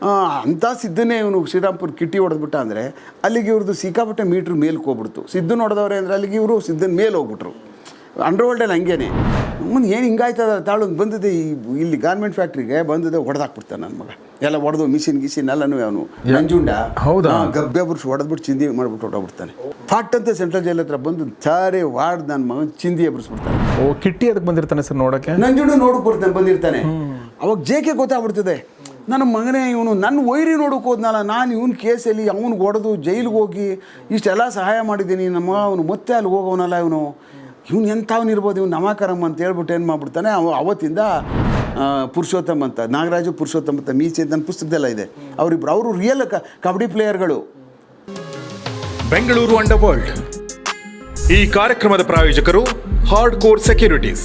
ಆ, ಅಂಥ ಸಿದ್ದನೇ ಇವನು ಶ್ರೀರಾಮ್ಪುರ ಕಿಟ್ಟಿ ಹೊಡೆದ್ಬಿಟ್ಟ ಅಂದರೆ ಅಲ್ಲಿಗೆ ಇವ್ರದ್ದು ಸಿಕ್ಕಾಪಟ್ಟೆ ಮೀಟ್ರ್ ಮೇಲೆ ಹೋಗ್ಬಿಡ್ತು. ಸಿದ್ಧ ಹೊಡೆದವ್ರೆ ಅಂದರೆ ಅಲ್ಲಿಗೆ ಇವರು ಸಿದ್ದನ ಮೇಲೆ ಹೋಗ್ಬಿಟ್ರು. ಅಂಡರ್ವರ್ಲ್ಡಲ್ಲಿ ಹಂಗೇನೆ. ಮುಂದೆ ಏನು ಹಿಂಗಾಯ್ತದ ತಾಳು ಬಂದಿದೆ ಈ ಇಲ್ಲಿ ಗಾರ್ಮೆಂಟ್ ಫ್ಯಾಕ್ಟ್ರಿಗೆ ಬಂದಿದೆ ಹೊಡೆದಾಕ್ಬಿಡ್ತಾನೆ ನನ್ನ ಮಗ. ಎಲ್ಲ ಹೊಡೆದು ಮಿಷಿನ್ ಗಿಷಿನ್ ಎಲ್ಲನೂ ಅವನು. ನಂಜುಂಡ. ಹೌದಾ? ಗಬ್ಬೆ ಬುರ್ಸು ಹೊಡೆದ್ಬಿಟ್ಟು ಚಿಂದಿ ಮಾಡ್ಬಿಟ್ಟು ಹೊಡೋಗ್ಬಿಡ್ತಾನೆ ಫಾಟ್ ಅಂತ ಸೆಂಟ್ರಲ್ ಜೈಲ್ ಹತ್ರ ಬಂದು ಚಾರೆ ವಾರ್ಡ್ ನನ್ನ ಮಗ ಚಿಂದಿ ಎಬ್ಬಿಸ್ಬಿಡ್ತಾನೆ ಓ ಕಿಟ್ಟಿ ಅದಕ್ಕೆ ಬಂದಿರ್ತಾನೆ ಸರ್ ನೋಡೋಕೆ ನಂಜುಂಡು ನೋಡಕ್ಕೆ ಬರ್ತಾನೆ ಬಂದಿರ್ತಾನೆ ಅವಾಗ ಜೇಕೆ ಗೊತ್ತಾಗ್ಬಿಡ್ತದೆ. ನನ್ನ ಮಗನೇ ಇವನು, ನನ್ನ ವೈರಿ ನೋಡೋಕೆ ಹೋದ್ನಲ್ಲ, ನಾನು ಇವನ ಕೇಸಲ್ಲಿ ಅವ್ನಿಗೆ ಹೊಡೆದು ಜೈಲಿಗೆ ಹೋಗಿ ಇಷ್ಟೆಲ್ಲ ಸಹಾಯ ಮಾಡಿದ್ದೀನಿ, ನಮ್ಮ ಅವನು ಮತ್ತೆ ಅಲ್ಲಿ ಹೋಗೋನಲ್ಲ ಇವನು. ಇವನು ಎಂಥವ್ನು ಇರ್ಬೋದು, ಇವ್ನು ನಮಾಕರಮ್ಮ ಅಂತ ಹೇಳ್ಬಿಟ್ಟು ಏನು ಮಾಡ್ಬಿಡ್ತಾನೆ? ಅವ ಅವತ್ತಿಂದ ಪುರುಷೋತ್ತಮ್ ಅಂತ, ನಾಗರಾಜು ಪುರುಷೋತ್ತಮ ಅಂತ ಮೀಸೆ ನನ್ನ ಪುಸ್ತಕದೆಲ್ಲ ಇದೆ. ಅವರಿಬ್ಬರು ಅವರು ರಿಯಲ್ ಕಬಡ್ಡಿ ಪ್ಲೇಯರ್ಗಳು ಬೆಂಗಳೂರು ಅಂಡರ್ ವರ್ಲ್ಡ್ ಈ ಕಾರ್ಯಕ್ರಮದ ಪ್ರಾಯೋಜಕರು ಹಾರ್ಡ್ ಕೋರ್ ಸೆಕ್ಯೂರಿಟೀಸ್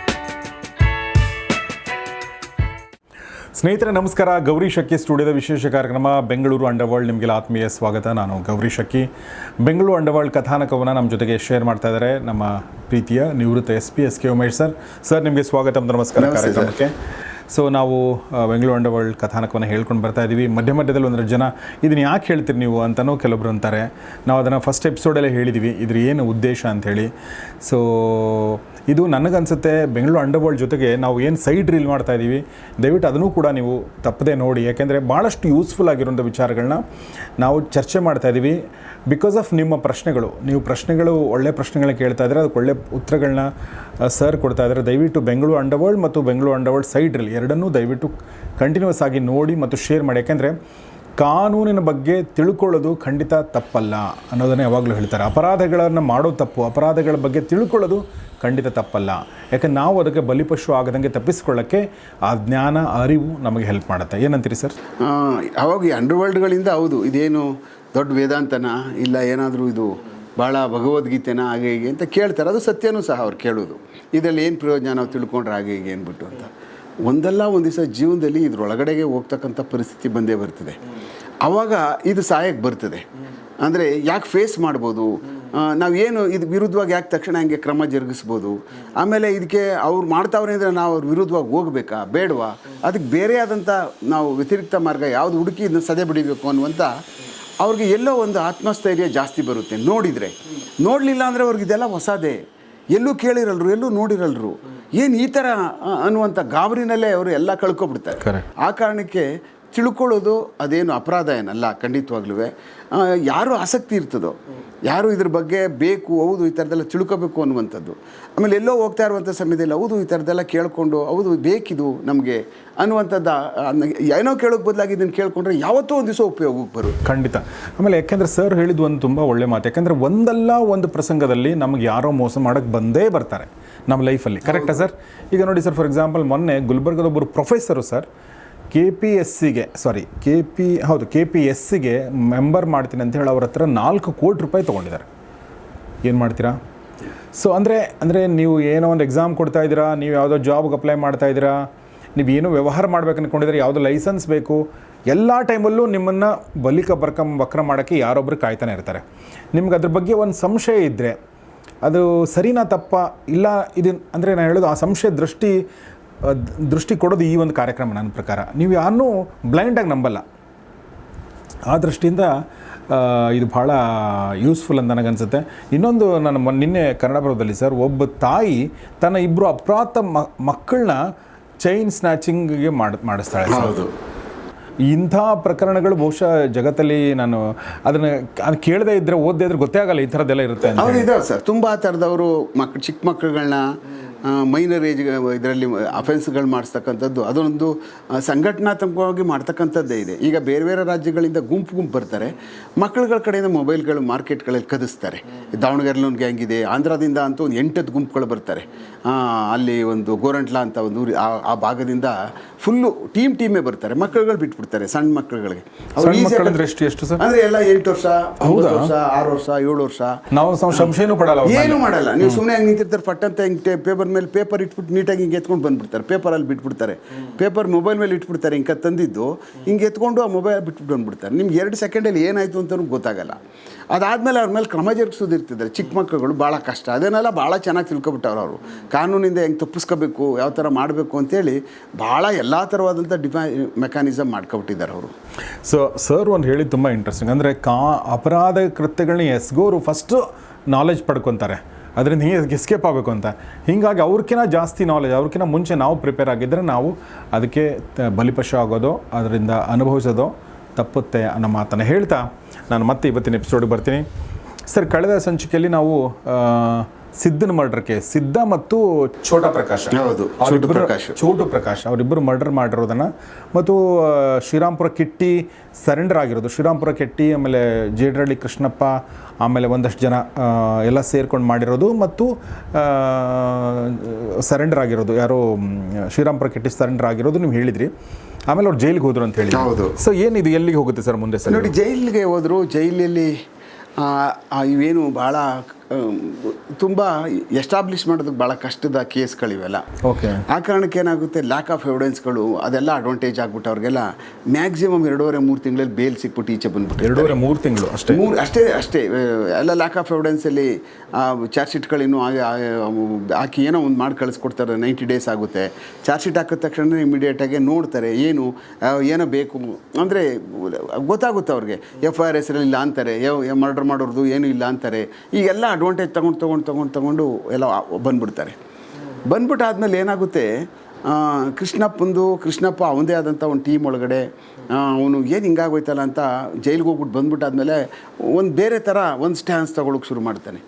ಸ್ನೇಹಿತರೆ ನಮಸ್ಕಾರ. ಗೌರಿ ಶಕ್ಕಿ ಸ್ಟುಡಿಯೋದ ವಿಶೇಷ ಕಾರ್ಯಕ್ರಮ ಬೆಂಗಳೂರು ಅಂಡರ್ವರ್ಲ್ಡ್ ನಿಮಗೆಲ್ಲ ಆತ್ಮೀಯ ಸ್ವಾಗತ. ನಾನು ಗೌರಿ ಶಕ್ಕಿ ಬೆಂಗಳೂರು ಅಂಡರ್ವರ್ಲ್ಡ್ ಕಥಾನಕವನ್ನು ನಮ್ಮ ಜೊತೆಗೆ ಶೇರ್ ಮಾಡ್ತಾ ಇದ್ದಾರೆ ನಮ್ಮ ಪ್ರೀತಿಯ ನಿವೃತ್ತ S P S K Umesh sir. Sir ನಿಮಗೆ ಸ್ವಾಗತ. ನಮಸ್ಕಾರ ಕಾರ್ಯಕ್ರಮಕ್ಕೆ. ಸೊ ನಾವು ಬೆಂಗಳೂರು ಅಂಡರ್ ವರ್ಲ್ಡ್ ಕಥಾನಕವನ್ನು ಹೇಳ್ಕೊಂಡು ಬರ್ತಾ ಇದ್ದೀವಿ ಮಧ್ಯ ಮಧ್ಯದಲ್ಲಿ ಒಂದರ ಜನ, ಇದನ್ನು ಯಾಕೆ ಹೇಳ್ತೀರಿ ನೀವು? ಅಂತಲೂ ಕೆಲವೊಬ್ರು ಅಂತಾರೆ. ನಾವು ಅದನ್ನು ಫಸ್ಟ್ ಎಪಿಸೋಡಲ್ಲೇ ಹೇಳಿದ್ದೀವಿ ಇದ್ರ ಏನು ಉದ್ದೇಶ ಅಂಥೇಳಿ ಸೊ ಇದು ನನಗನ್ಸುತ್ತೆ ಬೆಂಗಳೂರು ಅಂಡರ್ವರ್ಲ್ಡ್ ಜೊತೆಗೆ ನಾವು ಏನು ಸೈಡ್ ರೀಲ್ ಮಾಡ್ತಾ ಇದ್ದೀವಿ ದಯವಿಟ್ಟು ಅದನ್ನು ಕೂಡ ನೀವು ತಪ್ಪದೇ ನೋಡಿ. ಯಾಕೆಂದರೆ ಭಾಳಷ್ಟು ಯೂಸ್ಫುಲ್ ಆಗಿರುವಂಥ ವಿಚಾರಗಳನ್ನ ನಾವು ಚರ್ಚೆ ಮಾಡ್ತಾ ಇದ್ದೀವಿ ಬಿಕಾಸ್ ಆಫ್ ನಿಮ್ಮ ಪ್ರಶ್ನೆಗಳು, ನೀವು ಪ್ರಶ್ನೆಗಳು, ಒಳ್ಳೆ ಪ್ರಶ್ನೆಗಳನ್ನ ಕೇಳ್ತಾ ಇದ್ದರೆ ಅದಕ್ಕೆ ಒಳ್ಳೆ ಉತ್ತರಗಳನ್ನ ಸರ್ ಕೊಡ್ತಾ ಇದ್ದಾರೆ ದಯವಿಟ್ಟು ಬೆಂಗಳೂರು ಅಂಡರ್ವರ್ಲ್ಡ್ ಮತ್ತು ಬೆಂಗಳೂರು ಅಂಡರ್ವರ್ಲ್ಡ್ ಸೈಡ್ ರೀಲ್ ಎರಡನ್ನೂ ದಯವಿಟ್ಟು ಕಂಟಿನ್ಯೂಸ್ ಆಗಿ ನೋಡಿ ಮತ್ತು ಶೇರ್ ಮಾಡಿ. ಯಾಕೆಂದರೆ ಕಾನೂನಿನ ಬಗ್ಗೆ ತಿಳ್ಕೊಳ್ಳೋದು ಖಂಡಿತ ತಪ್ಪಲ್ಲ ಅನ್ನೋದನ್ನು ಯಾವಾಗಲೂ ಹೇಳ್ತಾರೆ. ಅಪರಾಧಗಳನ್ನು ಮಾಡೋ ತಪ್ಪು, ಅಪರಾಧಗಳ ಬಗ್ಗೆ ತಿಳ್ಕೊಳ್ಳೋದು ಖಂಡಿತ ತಪ್ಪಲ್ಲ. ಯಾಕಂದ್ರೆ ನಾವು ಅದಕ್ಕೆ ಬಲಿಪಶು ಆಗದಂಗೆ ತಪ್ಪಿಸ್ಕೊಳ್ಳೋಕ್ಕೆ ಆ ಜ್ಞಾನ, ಅರಿವು ನಮಗೆ ಹೆಲ್ಪ್ ಮಾಡುತ್ತೆ. ಏನಂತೀರಿ ಸರ್? ಅವಾಗ ಈ ಅಂಡರ್ವರ್ಲ್ಡ್ಗಳಿಂದ ಹೌದು, ಇದೇನು ದೊಡ್ಡ ವೇದಾಂತನ ಇಲ್ಲ, ಏನಾದರೂ ಇದು ಭಾಳ ಭಗವದ್ಗೀತೆನ ಹಾಗೆ ಹೀಗೆ ಅಂತ ಕೇಳ್ತಾರೆ. ಅದು ಸತ್ಯನೂ ಸಹ ಅವ್ರು ಕೇಳೋದು. ಇದರಲ್ಲಿ ಏನು ಪ್ರಯೋಜನ? ನಾವು ತಿಳ್ಕೊಂಡ್ರೆ ಹಾಗೆ ಹೀಗೆ ಅಂದ್ಬಿಟ್ಟು ಅಂತ. ಒಂದಲ್ಲ ಒಂದು ದಿವಸ ಜೀವನದಲ್ಲಿ ಇದ್ರೊಳಗಡೆಗೆ ಹೋಗ್ತಕ್ಕಂಥ ಪರಿಸ್ಥಿತಿ ಬಂದೇ ಬರ್ತದೆ. ಆವಾಗ ಇದು ಸಹಾಯಕ್ಕೆ ಬರ್ತದೆ. ಅಂದರೆ ಯಾಕೆ ಫೇಸ್ ಮಾಡ್ಬೋದು? ನಾವು ಏನು ಇದು ವಿರುದ್ಧವಾಗಿ ಯಾಕೆ ತಕ್ಷಣ ಹಂಗೆ ಕ್ರಮ ಜರುಗಿಸ್ಬೋದು? ಆಮೇಲೆ ಇದಕ್ಕೆ ಅವ್ರು ಮಾಡ್ತಾವ್ರೆ ಅಂದರೆ ನಾವು ಅವ್ರ ವಿರುದ್ಧವಾಗಿ ಹೋಗಬೇಕಾ? ಬೇಡವಾ? ಅದಕ್ಕೆ ಬೇರೆ ಆದಂಥ ನಾವು ವ್ಯತಿರಿಕ್ತ ಮಾರ್ಗ ಯಾವುದು ಹುಡುಕಿ ಇದನ್ನ ಸದೆ ಬಿಡಿಬೇಕು ಅನ್ನುವಂಥ ಅವ್ರಿಗೆ ಎಲ್ಲೋ ಒಂದು ಆತ್ಮಸ್ಥೈರ್ಯ ಜಾಸ್ತಿ ಬರುತ್ತೆ ನೋಡಿದರೆ. ನೋಡಲಿಲ್ಲ ಅಂದರೆ ಅವ್ರಿಗೆ ಇದೆಲ್ಲ ಹೊಸದೇ. ಎಲ್ಲೂ ಕೇಳಿರಲ್ರು ಎಲ್ಲೂ ನೋಡಿರಲ್ರು ಏನು ಈ ಥರ ಅನ್ನುವಂಥ ಗಾಬರಿನಲ್ಲೇ ಅವರು ಎಲ್ಲ ಕಳ್ಕೊಬಿಡ್ತಾರೆ. ಆ ಕಾರಣಕ್ಕೆ ತಿಳ್ಕೊಳ್ಳೋದು ಅದೇನು ಅಪರಾಧ ಏನಲ್ಲ ಖಂಡಿತವಾಗ್ಲೂ ಯಾರು ಆಸಕ್ತಿ ಇರ್ತದೋ ಯಾರು ಇದ್ರ ಬಗ್ಗೆ ಬೇಕು ಹೌದು ಈ ಥರದ್ದೆಲ್ಲ ತಿಳ್ಕೋಬೇಕು ಅನ್ನುವಂಥದ್ದು. ಆಮೇಲೆ ಎಲ್ಲೋ ಹೋಗ್ತಾ ಇರುವಂಥ ಸಮಯದಲ್ಲಿ ಹೌದು ಈ ಥರದ್ದೆಲ್ಲ ಕೇಳಿಕೊಂಡು ಹೌದು ಬೇಕಿದು ನಮಗೆ ಅನ್ನುವಂಥದ್ದು ಏನೋ ಕೇಳೋಕ್ಕೆ ಬದಲಾಗಿ ಇದನ್ನು ಕೇಳಿಕೊಂಡ್ರೆ ಯಾವತ್ತೂ ಒಂದು ದಿವಸ ಉಪಯೋಗಕ್ಕೆ ಬರುತ್ತೆ. ಖಂಡಿತ. ಆಮೇಲೆ ಯಾಕೆಂದರೆ ಸರ್ ಹೇಳಿದ್ದು ಒಂದು ತುಂಬ ಒಳ್ಳೆ ಮಾತು. ಯಾಕೆಂದರೆ ಒಂದಲ್ಲ ಒಂದು ಪ್ರಸಂಗದಲ್ಲಿ ನಮಗೆ ಯಾರೋ ಮೋಸ ಮಾಡೋಕ್ಕೆ ಬಂದೇ ಬರ್ತಾರೆ ನಮ್ಮ ಲೈಫಲ್ಲಿ. ಕರೆಕ್ಟಾ ಸರ್? ಈಗ ನೋಡಿ ಸರ್ ಫಾರ್ ಎಕ್ಸಾಂಪಲ್ ಮೊನ್ನೆ ಗುಲ್ಬರ್ಗದ ಒಬ್ಬರು professor sir K P S ಸಿಗೆ ಸಾರಿ ಕೆ ಪಿ ಹೌದು ಕೆ ಪಿ ಎಸ್ ಸಿಗೆ ಮೆಂಬರ್ ಮಾಡ್ತೀನಿ ಅಂತ ಹೇಳಿ ಅವ್ರ ಹತ್ರ ನಾಲ್ಕು ಕೋಟಿ ರೂಪಾಯಿ ತೊಗೊಂಡಿದ್ದಾರೆ. ಏನು ಮಾಡ್ತೀರಾ? ಸೊ ಅಂದರೆ ಅಂದರೆ ನೀವು ಏನೋ ಒಂದು ಎಕ್ಸಾಮ್ ಕೊಡ್ತಾ ಇದ್ದೀರಾ, ನೀವು ಯಾವುದೋ ಜಾಬ್ಗೆ ಅಪ್ಲೈ ಮಾಡ್ತಾ ಇದ್ದೀರಾ, ನೀವು ಏನೋ ವ್ಯವಹಾರ ಮಾಡ್ಬೇಕು ಅಂದ್ಕೊಂಡಿದ್ರೆ ಯಾವುದೋ ಲೈಸೆನ್ಸ್ ಬೇಕು, ಎಲ್ಲ ಟೈಮಲ್ಲೂ ನಿಮ್ಮನ್ನು ಬಲಿಕ ಬರ್ಕ, ವಕ್ರ ಮಾಡೋಕ್ಕೆ ಯಾರೊಬ್ಬರು ಕಾಯ್ತಾನೆ ಇರ್ತಾರೆ. ನಿಮ್ಗೆ ಅದ್ರ ಬಗ್ಗೆ ಒಂದು ಸಂಶಯ ಇದ್ದರೆ ಅದು ಸರಿನಾ ತಪ್ಪ? ಇಲ್ಲ, ಇದು, ಅಂದರೆ ನಾನು ಹೇಳೋದು ಆ ಸಂಶಯ ದೃಷ್ಟಿ ದೃಷ್ಟಿ ಕೊಡೋದು ಈ ಒಂದು ಕಾರ್ಯಕ್ರಮ ನನ್ನ ಪ್ರಕಾರ. ನೀವು ಯಾರನ್ನೂ ಬ್ಲೈಂಡಾಗಿ ನಂಬಲ್ಲ. ಆ ದೃಷ್ಟಿಯಿಂದ ಇದು ಭಾಳ ಯೂಸ್ಫುಲ್ ಅಂತ ನನಗನ್ಸುತ್ತೆ. ಇನ್ನೊಂದು ನಾನು ನಿನ್ನೆ ಕನ್ನಡಪುರದಲ್ಲಿ ಸರ್ ಒಬ್ಬ ತಾಯಿ ತನ್ನ ಇಬ್ಬರು ಅಪ್ರಾತ ಮಕ್ಕಳನ್ನ ಚೈನ್ ಸ್ನ್ಯಾಚಿಂಗ್ಗೆ ಮಾಡಿ ಮಾಡಿಸ್ತಾಳೆ ಹೌದು. ಇಂಥ ಪ್ರಕರಣಗಳು ಬಹುಶಃ ಜಗತ್ತಲ್ಲಿ ನಾನು ಅದನ್ನು ಅದು ಕೇಳದೇ ಇದ್ದರೆ ಓದದೇ ಇದ್ರೆ ಗೊತ್ತೇ ಆಗಲ್ಲ ಈ ಥರದ್ದೆಲ್ಲ ಇರುತ್ತೆ ಅಂತ ಹೌದು ಇದಾವೆ ಸರ್. ತುಂಬ ಥರದವರು ಮಕ್ ಚಿಕ್ಕ ಮಕ್ಕಳುಗಳನ್ನ ಮೈನರ್ ಏಜ್ ಇದರಲ್ಲಿ ಅಫೆನ್ಸ್ಗಳು ಮಾಡಿಸ್ತಕ್ಕಂಥದ್ದು ಅದೊಂದು ಸಂಘಟನಾತ್ಮಕವಾಗಿ ಮಾಡ್ತಕ್ಕಂಥದ್ದೇ ಇದೆ. ಈಗ ಬೇರೆ ಬೇರೆ ರಾಜ್ಯಗಳಿಂದ ಗುಂಪು ಗುಂಪು ಬರ್ತಾರೆ. ಮಕ್ಕಳುಗಳ ಕಡೆಯಿಂದ ಮೊಬೈಲ್ಗಳು ಮಾರ್ಕೆಟ್ಗಳಲ್ಲಿ ಕದಿಸ್ತಾರೆ. ದಾವಣಗೆರೆಲಿ ಒಂದು ಗ್ಯಾಂಗ್ ಇದೆ ಆಂಧ್ರದಿಂದ ಅಂತೂ ಒಂದು ಎಂಟತ್ತು ಗುಂಪುಗಳು ಬರ್ತಾರೆ. ಅಲ್ಲಿ ಒಂದು ಗೋರಂಟ್ಲ ಅಂತ ಒಂದು ಊರಿ ಆ- ಆ ಭಾಗದಿಂದ ಫುಲ್ಲು ಟೀಮ್ ಟೀಮೇ ಬರ್ತಾರೆ. ಮಕ್ಕಳುಗಳು ಬಿಟ್ಬಿಡ್ತಾರೆ ಸಣ್ಣ ಮಕ್ಕಳುಗಳಿಗೆ. ಆಗಿ- ಎಷ್ಟು ಸರ್? ಅಂದ್ರೆ ಎಲ್ಲ ಎಂಟು ವರ್ಷ ವರ್ಷ ಆರು ವರ್ಷ ಏಳು ವರ್ಷ. ನಾವು ಸಂ- ಸಂಶಯನೂ ಪಡಲ್ಲ ಏನು. ಮಾಡಲ್ಲ. ನೀವು ಸುಮ್ಮನೆ ಹೆಂಗೆ ನಿಂತಿರ್ತಾರೆ ಫಟ್ ಅಂತ ಹಿಂಗೆ ಪೇಪರ್ ಮೇಲೆ ಪೇಪರ್ ಇಟ್ಬಿಟ್ಟು ನೀಟಾಗಿ ಹಿಂಗೆ ಎತ್ಕೊಂಡು ಬಂದ್ಬಿಡ್ತಾರೆ. ಪೇಪರಲ್ಲಿ ಬಿಟ್ಬಿಡ್ತಾರೆ. ಪೇಪರ್ ಮೊಬೈಲ್ ಮೇಲೆ ಇಟ್ಬಿಡ್ತಾರೆ, ಹಿಂಗೆ ತಂದಿದ್ದು. ಹಿಂಗೆ ಎತ್ಕೊಂಡು ಆ ಮೊಬೈಲ್ ಬಿಟ್ಬಿಟ್ಟು ಬಂದ್ಬಿಡ್ತಾರೆ. ನಿಮ್ಗೆ ಎರಡು ಸೆಕೆಂಡಲ್ಲಿ ಏನಾಯಿತು ಅಂತಲೂ ಗೊತ್ತಾಗಲ್ಲ. ಅದಾದಮೇಲೆ ಅವ್ರ ಮೇಲೆ ಕ್ರಮ ಜರುಗಿಸೋದು ಇರ್ತಿದ್ದಾರೆ ಚಿಕ್ಕ ಮಕ್ಕಳುಗಳು ಭಾಳ ಕಷ್ಟ. ಅದನ್ನೆಲ್ಲ ಭಾಳ ಚೆನ್ನಾಗಿ ತಿಳ್ಕೊಬಿಟ್ಟವ್ರು ಅವರು. ಕಾನೂನಿಂದ ಹೆಂಗೆ ತಪ್ಪಿಸ್ಕೋಬೇಕು, ಯಾವ ಥರ ಮಾಡಬೇಕು ಅಂತೇಳಿ ಭಾಳ ಎಲ್ಲ ಥರವಾದಂಥ ಡಿಫಾ, ಮೆಕ್ಯಾನಿಸಮ್ ಮಾಡ್ಕೊಬಿಟ್ಟಿದ್ದಾರೆ ಅವರು. ಸೊ ಸರ್ ಒಂದು ಹೇಳಿ ತುಂಬ ಇಂಟ್ರೆಸ್ಟಿಂಗ್ ಅಂದರೆ ಕಾ, ಅಪರಾಧ ಕೃತ್ಯಗಳನ್ನ ಎಸ್ಗೋರು ಫಸ್ಟು ನಾಲೆಜ್ ಪಡ್ಕೊತಾರೆ. ಅದರಿಂದ ಹಿಂಗೆ ಎಸ್ಕೇಪ್ ಆಗಬೇಕು ಅಂತ. ಹೀಗಾಗಿ ಅವ್ರಕ್ಕಿಂತ ಜಾಸ್ತಿ ನಾಲೆಜ್ ಅವ್ರಕ್ಕಿಂತ ಮುಂಚೆ ನಾವು ಪ್ರಿಪೇರ್ ಆಗಿದ್ದರೆ ನಾವು ಅದಕ್ಕೆ ಬಲಿಪಶು ಆಗೋದು ಅದರಿಂದ ಅನುಭವಿಸೋದು ತಪ್ಪುತ್ತೆ ಅನ್ನೋ ಮಾತನ್ನು ಹೇಳ್ತಾ ನಾನು ಮತ್ತೆ ಇವತ್ತಿನ ಎಪಿಸೋಡಿಗೆ ಬರ್ತೀನಿ. ಸರ್, ಕಳೆದ ಸಂಚಿಕೆಯಲ್ಲಿ ನಾವು ಸಿದ್ದನ ಮರ್ಡರ್ ಕೇಸ್ ಸಿದ್ಧ ಮತ್ತು ಛೋಟಾ ಪ್ರಕಾಶ್. ಹೌದು, ಪ್ರಕಾಶ್. ಚೋಟು ಪ್ರಕಾಶ್. ಅವರಿಬ್ಬರು ಮರ್ಡರ್ ಮಾಡಿರೋದನ್ನ ಮತ್ತು ಶ್ರೀರಾಮ್ಪುರ ಕಿಟ್ಟಿ ಸರೆಂಡರ್ ಆಗಿರೋದು. ಶ್ರೀರಾಮ್ಪುರ ಕಿಟ್ಟಿ ಆಮೇಲೆ ಜೇಡರಳ್ಳಿ ಕೃಷ್ಣಪ್ಪ ಆಮೇಲೆ ಒಂದಷ್ಟು ಜನ ಎಲ್ಲ ಸೇರ್ಕೊಂಡು ಮಾಡಿರೋದು ಮತ್ತು ಸರೆಂಡರ್ ಆಗಿರೋದು. ಯಾರು ಶ್ರೀರಾಮ್ಪುರ ಕಿಟ್ಟಿ ಸರೆಂಡರ್ ಆಗಿರೋದು ನೀವು ಹೇಳಿದ್ರಿ. ಆಮೇಲೆ ಅವ್ರು ಜೈಲಿಗೆ ಹೋದ್ರು ಅಂತ ಹೇಳಿ ಹೌದು. ಸೊ ಏನಿದು ಎಲ್ಲಿಗೆ ಹೋಗುತ್ತೆ ಸರ್ ಮುಂದೆ ಸರ್ ನೋಡಿ ಜೈಲಿಗೆ ಹೋದರು ಜೈಲಲ್ಲಿ ಇವೇನು ಭಾಳ ತುಂಬ ಎಸ್ಟಾಬ್ಲಿಷ್ ಮಾಡೋದಕ್ಕೆ ಭಾಳ ಕಷ್ಟದ ಕೇಸ್ಗಳಿವೆಲ್ಲ. ಓಕೆ ಆ ಕಾರಣಕ್ಕೆ ಏನಾಗುತ್ತೆ ಲ್ಯಾಕ್ ಆಫ್ ಎವಿಡೆನ್ಸ್ಗಳು ಅದೆಲ್ಲ ಅಡ್ವಾಂಟೇಜ್ ಆಗ್ಬಿಟ್ಟು ಅವ್ರಿಗೆಲ್ಲ ಮ್ಯಾಕ್ಸಿಮಮ್ ಎರಡೂವರೆ ಮೂರು ತಿಂಗಳಲ್ಲಿ ಬೇಲ್ ಸಿಕ್ಬಿಟ್ಟು ಈಚೆ ಬಂದ್ಬಿಟ್ಟು ಎರಡೂವರೆ ಮೂರು ತಿಂಗಳು ಅಷ್ಟೇ? ಮೂರು ಅಷ್ಟೇ ಅಷ್ಟೇ. ಎಲ್ಲ ಲ್ಯಾಕ್ ಆಫ್ ಎವಿಡೆನ್ಸಲ್ಲಿ ಚಾರ್ಜ್ ಶೀಟ್ಗಳಿನ್ನೂ ಹಾಕಿ ಏನೋ ಒಂದು ಮಾಡಿ ಕಳಿಸ್ಕೊಡ್ತಾರೆ ನೈಂಟಿ ಡೇಸ್ ಆಗುತ್ತೆ. ಚಾರ್ಜ್ ಶೀಟ್ ಹಾಕಿದ ತಕ್ಷಣ ಇಮಿಡಿಯೇಟಾಗಿ ನೋಡ್ತಾರೆ ಏನು ಏನೋ ಬೇಕು. ಅಂದರೆ ಗೊತ್ತಾಗುತ್ತೆ ಅವ್ರಿಗೆ. ಎಫ್ ಐ ಆರ್ ಎಸ್ ಇಲ್ಲ ಅಂತಾರೆ ಮರ್ಡರ್ ಮಾಡೋರ್ದು ಏನೂ ಇಲ್ಲ ಅಂತಾರೆ. ಈಗೆಲ್ಲ ಅಡ್ವಾಂಟೇಜ್ ತೊಗೊಂಡು ತೊಗೊಂಡು ತೊಗೊಂಡು ತೊಗೊಂಡು ಎಲ್ಲ ಬಂದ್ಬಿಡ್ತಾರೆ. ಬಂದ್ಬಿಟ್ಟು ಆದಮೇಲೆ ಏನಾಗುತ್ತೆ ಕೃಷ್ಣಪ್ಪಂದು ಕೃಷ್ಣಪ್ಪ ಅವನದೇ ಆದಂಥ ಒಂದು ಟೀಮ್ ಒಳಗಡೆ ಅವನು ಏನು ಹಿಂಗಾಗೋಯ್ತಲ್ಲ ಅಂತ ಜೈಲಿಗೆ ಹೋಗ್ಬಿಟ್ಟು ಬಂದ್ಬಿಟ್ಟಾದ್ಮೇಲೆ ಒಂದು ಬೇರೆ ಥರ ಒಂದು ಸ್ಟ್ಯಾನ್ಸ್ ತೊಗೊಳಕ್ಕೆ ಶುರು ಮಾಡ್ತಾನೆ.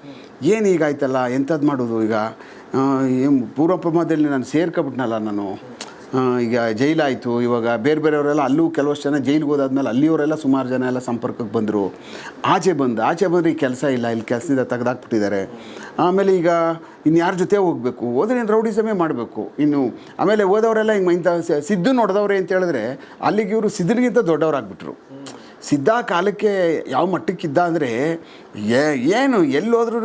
ಏನು ಹೀಗಾಯ್ತಲ್ಲ ಎಂಥದ್ದು ಮಾಡೋದು ಈಗ? ಆ, ಏನ್ ಪೂರ್ವ ಪ್ರಮಾದದಲ್ಲಿ ನಾನು ಸೇರ್ಕೊಬಿಟ್ನಲ್ಲ ನಾನು. ಈಗ ಜೈಲಾಯಿತು. ಇವಾಗ ಬೇರೆ ಬೇರೆಯವರೆಲ್ಲ ಅಲ್ಲೂ ಕೆಲವಷ್ಟು ಜನ ಜೈಲಿಗೆ ಹೋದಾದ್ಮೇಲೆ ಅಲ್ಲಿಯವರೆಲ್ಲ ಸುಮಾರು ಜನ ಎಲ್ಲ ಸಂಪರ್ಕಕ್ಕೆ ಬಂದರು. ಆಚೆ ಬಂದು, ಆಚೆ ಬಂದರೆ ಈ ಕೆಲಸ ಇಲ್ಲ, ಇಲ್ಲಿ ಕೆಲಸದಿಂದ ತೆಗೆದಾಕ್ಬಿಟ್ಟಿದ್ದಾರೆ. ಆಮೇಲೆ ಈಗ ಇನ್ನು ಯಾರ ಜೊತೆ ಹೋಗಬೇಕು? ಹೋದ್ರೆ ಇನ್ನು ರೌಡಿಸಮೇ ಮಾಡಬೇಕು. ಇನ್ನು ಆಮೇಲೆ ಹೋದವರೆಲ್ಲ ಹಿಂಗೆ ಇಂಥ ಸಿದ್ದು ನೋಡಿದವ್ರೆ ಅಂತ ಹೇಳಿದ್ರೆ ಅಲ್ಲಿಗೆ ಇವರು ಸಿದ್ಧನಿಗಿಂತ ದೊಡ್ಡವರಾಗ್ಬಿಟ್ರು. ಸಿದ್ಧ ಕಾಲಕ್ಕೆ ಯಾವ ಮಟ್ಟಕ್ಕಿದ್ದ ಅಂದರೆ ಏನು ಎಲ್ಲೋದ್ರೂ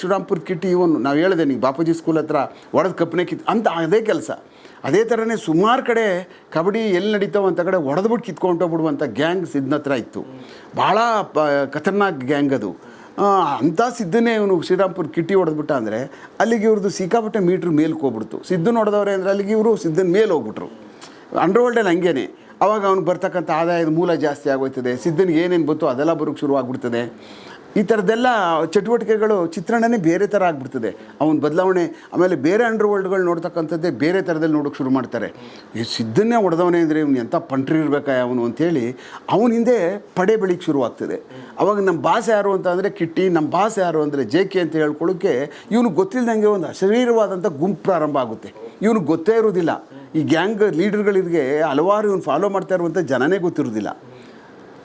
ಶ್ರೀರಾಮ್ಪುರ್ ಕಿಟ್ಟಿ ಇವನು. ನಾವು ಹೇಳಿದೆ, ನೀವು ಬಾಪೂಜಿ ಸ್ಕೂಲ್ ಹತ್ರ ಒಡೆದ ಕಪ್ಪನೆ ಕಿತ್ತು ಅಂತ ಅದೇ ಕೆಲಸ. ಅದೇ ಥರನೇ ಸುಮಾರು ಕಡೆ ಕಬಡ್ಡಿ ಎಲ್ಲಿ ನಡೀತಾವ ಅಂತ ಕಡೆ ಹೊಡೆದ್ಬಿಟ್ಟು ಕಿತ್ಕೊಂಡೋಗ್ಬಿಡುವಂಥ ಗ್ಯಾಂಗ್ ಸಿದ್ಧನ ಹತ್ರ ಇತ್ತು. ಭಾಳ ಪ, ಖತರ್ನಾಕ್ ಗ್ಯಾಂಗ್ ಅದು. ಅಂಥ ಸಿದ್ಧನೇ ಇವನು ಶ್ರೀರಾಮ್ಪುರ್ ಕಿಟ್ಟಿ ಹೊಡೆದ್ಬಿಟ್ಟ ಅಂದರೆ ಅಲ್ಲಿಗೆ ಇವ್ರದ್ದು ಸಿಕ್ಕಾಪಟ್ಟೆ ಮೀಟ್ರ್ ಮೇಲೆ ಹೋಗ್ಬಿಡ್ತು. ಸಿದ್ಧ ಹೊಡೆದವ್ರೆ ಅಂದರೆ ಅಲ್ಲಿಗೆ ಇವರು ಸಿದ್ಧನ ಮೇಲೆ ಹೋಗ್ಬಿಟ್ರು. ಅಂಡರ್ವರ್ಲ್ಡಲ್ಲಿ ಹಂಗೇನೆ. ಅವಾಗ ಅವ್ನಿಗೆ ಬರ್ತಕ್ಕಂಥ ಆದಾಯದ ಮೂಲ ಜಾಸ್ತಿ ಆಗೋಯ್ತದೆ. ಸಿದ್ದನಿಗೆ ಏನೇನು ಬಂತು ಅದೆಲ್ಲ ಬರೋಕ್ಕೆ ಶುರು ಆಗ್ಬಿಡ್ತದೆ ಈ ಥರದ್ದೆಲ್ಲ ಚಟುವಟಿಕೆಗಳು ಚಿತ್ರಣನೇ ಬೇರೆ ಥರ ಆಗ್ಬಿಡ್ತದೆ. ಅವನ ಬದಲಾವಣೆ, ಆಮೇಲೆ ಬೇರೆ ಅಂಡರ್ ವರ್ಲ್ಡ್ಗಳು ನೋಡ್ತಕ್ಕಂಥದ್ದೇ ಬೇರೆ ಥರದಲ್ಲಿ ನೋಡೋಕೆ ಶುರು ಮಾಡ್ತಾರೆ. ಈ ಸಿದ್ದನ್ನೇ ಹೊಡೆದವನೇ ಅಂದರೆ ಇವನು ಎಂಥ ಪಂಟ್ರಿ ಇರಬೇಕಾಯ ಅವನು ಅಂಥೇಳಿ ಅವನ ಹಿಂದೆ ಪಡೆ ಬೆಳಿಗ್ಗೆ ಶುರುವಾಗ್ತದೆ ಅವಾಗ ನಮ್ಮ ಭಾಷೆ ಯಾರು ಅಂತ ಅಂದರೆ ಕಿಟ್ಟಿ ನಮ್ಮ ಭಾಷೆ ಯಾರು ಅಂದರೆ ಜೆ ಕೆ ಅಂತ ಹೇಳ್ಕೊಳ್ಳೋಕ್ಕೆ ಇವನು ಗೊತ್ತಿಲ್ಲದಂಗೆ ಒಂದು ಅಶರೀರವಾದಂಥ ಗುಂಪು ಪ್ರಾರಂಭ ಆಗುತ್ತೆ. ಇವನು ಗೊತ್ತೇ ಇರೋದಿಲ್ಲ. ಈ ಗ್ಯಾಂಗ್ ಲೀಡರ್ಗಳಿಗೆ ಹಲವಾರು ಇವನು ಫಾಲೋ ಮಾಡ್ತಾ ಇರುವಂಥ ಜನನೇ ಗೊತ್ತಿರೋದಿಲ್ಲ.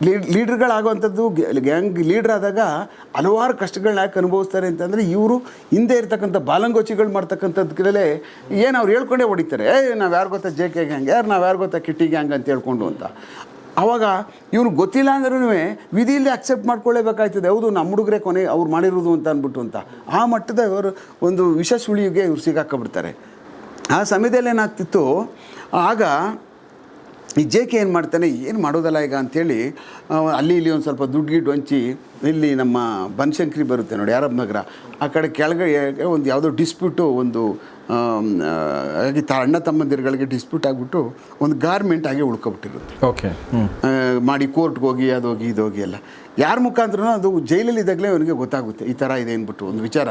ಲೀಡ್ ಲೀಡರ್ಗಳಾಗುವಂಥದ್ದು ಗ್ಯಾಂಗ್ ಲೀಡ್ರ್ ಆದಾಗ ಹಲವಾರು ಕಷ್ಟಗಳನ್ನ ಯಾಕೆ ಅನುಭವಿಸ್ತಾರೆ ಅಂತಂದರೆ ಇವರು ಹಿಂದೆ ಇರ್ತಕ್ಕಂಥ ಬಾಲಂಗೋಚಿಗಳು ಮಾಡ್ತಕ್ಕಂಥದ್ರಲ್ಲೇ ಏನು ಅವ್ರು ಹೇಳ್ಕೊಂಡೇ ಹೊಡಿತಾರೆ, ಏ, ನಾವು ಯಾರು ಗೊತ್ತಾ ಜೆ ಕೆ ಗ್ಯಾಂಗ್, ಯಾರು ನಾವು ಯಾರು ಗೊತ್ತಾ ಕಿಟ್ಟಿ ಗ್ಯಾಂಗ್? ಅಂತ ಹೇಳ್ಕೊಂಡು ಅಂತ. ಆವಾಗ ಇವ್ರು ಗೊತ್ತಿಲ್ಲ ಅಂದ್ರೂ ವಿಧಿಯಲ್ಲಿ ಅಕ್ಸೆಪ್ಟ್ ಮಾಡ್ಕೊಳ್ಳೇಬೇಕಾಯ್ತದೆ. ಹೌದು ನಮ್ಮ ಹುಡುಗರೇ ಕೊನೆ ಅವ್ರು ಮಾಡಿರೋದು ಅಂತ ಅಂದ್ಬಿಟ್ಟು ಅಂತ. ಆ ಮಟ್ಟದ ಇವರು ಒಂದು ವಿಷ ಸುಳಿಗೆ ಇವ್ರು ಸಿಗಾಕೊಂಡ್ಬಿಡ್ತಾರೆ ಆ ಸಮಯದಲ್ಲಿ ಏನಾಗ್ತಿತ್ತು ಆಗ ಈ ಜೆ ಕೆ ಏನು ಮಾಡ್ತಾನೆ ಏನು ಮಾಡೋದಲ್ಲ ಈಗ ಅಂಥೇಳಿ ಅಲ್ಲಿ ಇಲ್ಲಿ ಒಂದು ಸ್ವಲ್ಪ ದುಡ್ಡು ಗಿಡ್ಡು ಹಂಚಿ ಇಲ್ಲಿ ನಮ್ಮ ಬನಶಂಕರಿ ಬರುತ್ತೆ ನೋಡಿ ಯಾರಬ್ ನಗರ. ಆ ಕಡೆ ಕೆಳಗೆ ಒಂದು ಯಾವುದೋ ಡಿಸ್ಪ್ಯೂಟು ಒಂದು ಹಾಗೆ ತ ಅಣ್ಣ ತಮ್ಮಂದಿರುಗಳಿಗೆ ಡಿಸ್ಪ್ಯೂಟ್ ಆಗಿಬಿಟ್ಟು ಒಂದು ಗಾರ್ಮೆಂಟ್ ಆಗಿ ಉಳ್ಕೊಬಿಟ್ಟಿರುತ್ತೆ. ಓಕೆ ಮಾಡಿ ಕೋರ್ಟ್ಗೆ ಹೋಗಿ ಅದೋಗಿ ಇದೋಗಿ ಎಲ್ಲ. ಯಾರ ಮುಖಾಂತರ ಅದು ಜೈಲಲ್ಲಿ ಇದ್ದಾಗಲೇ ಅವನಿಗೆ ಗೊತ್ತಾಗುತ್ತೆ ಈ ಥರ ಇದೆ ಅಂದ್ಬಿಟ್ಟು ಒಂದು ವಿಚಾರ.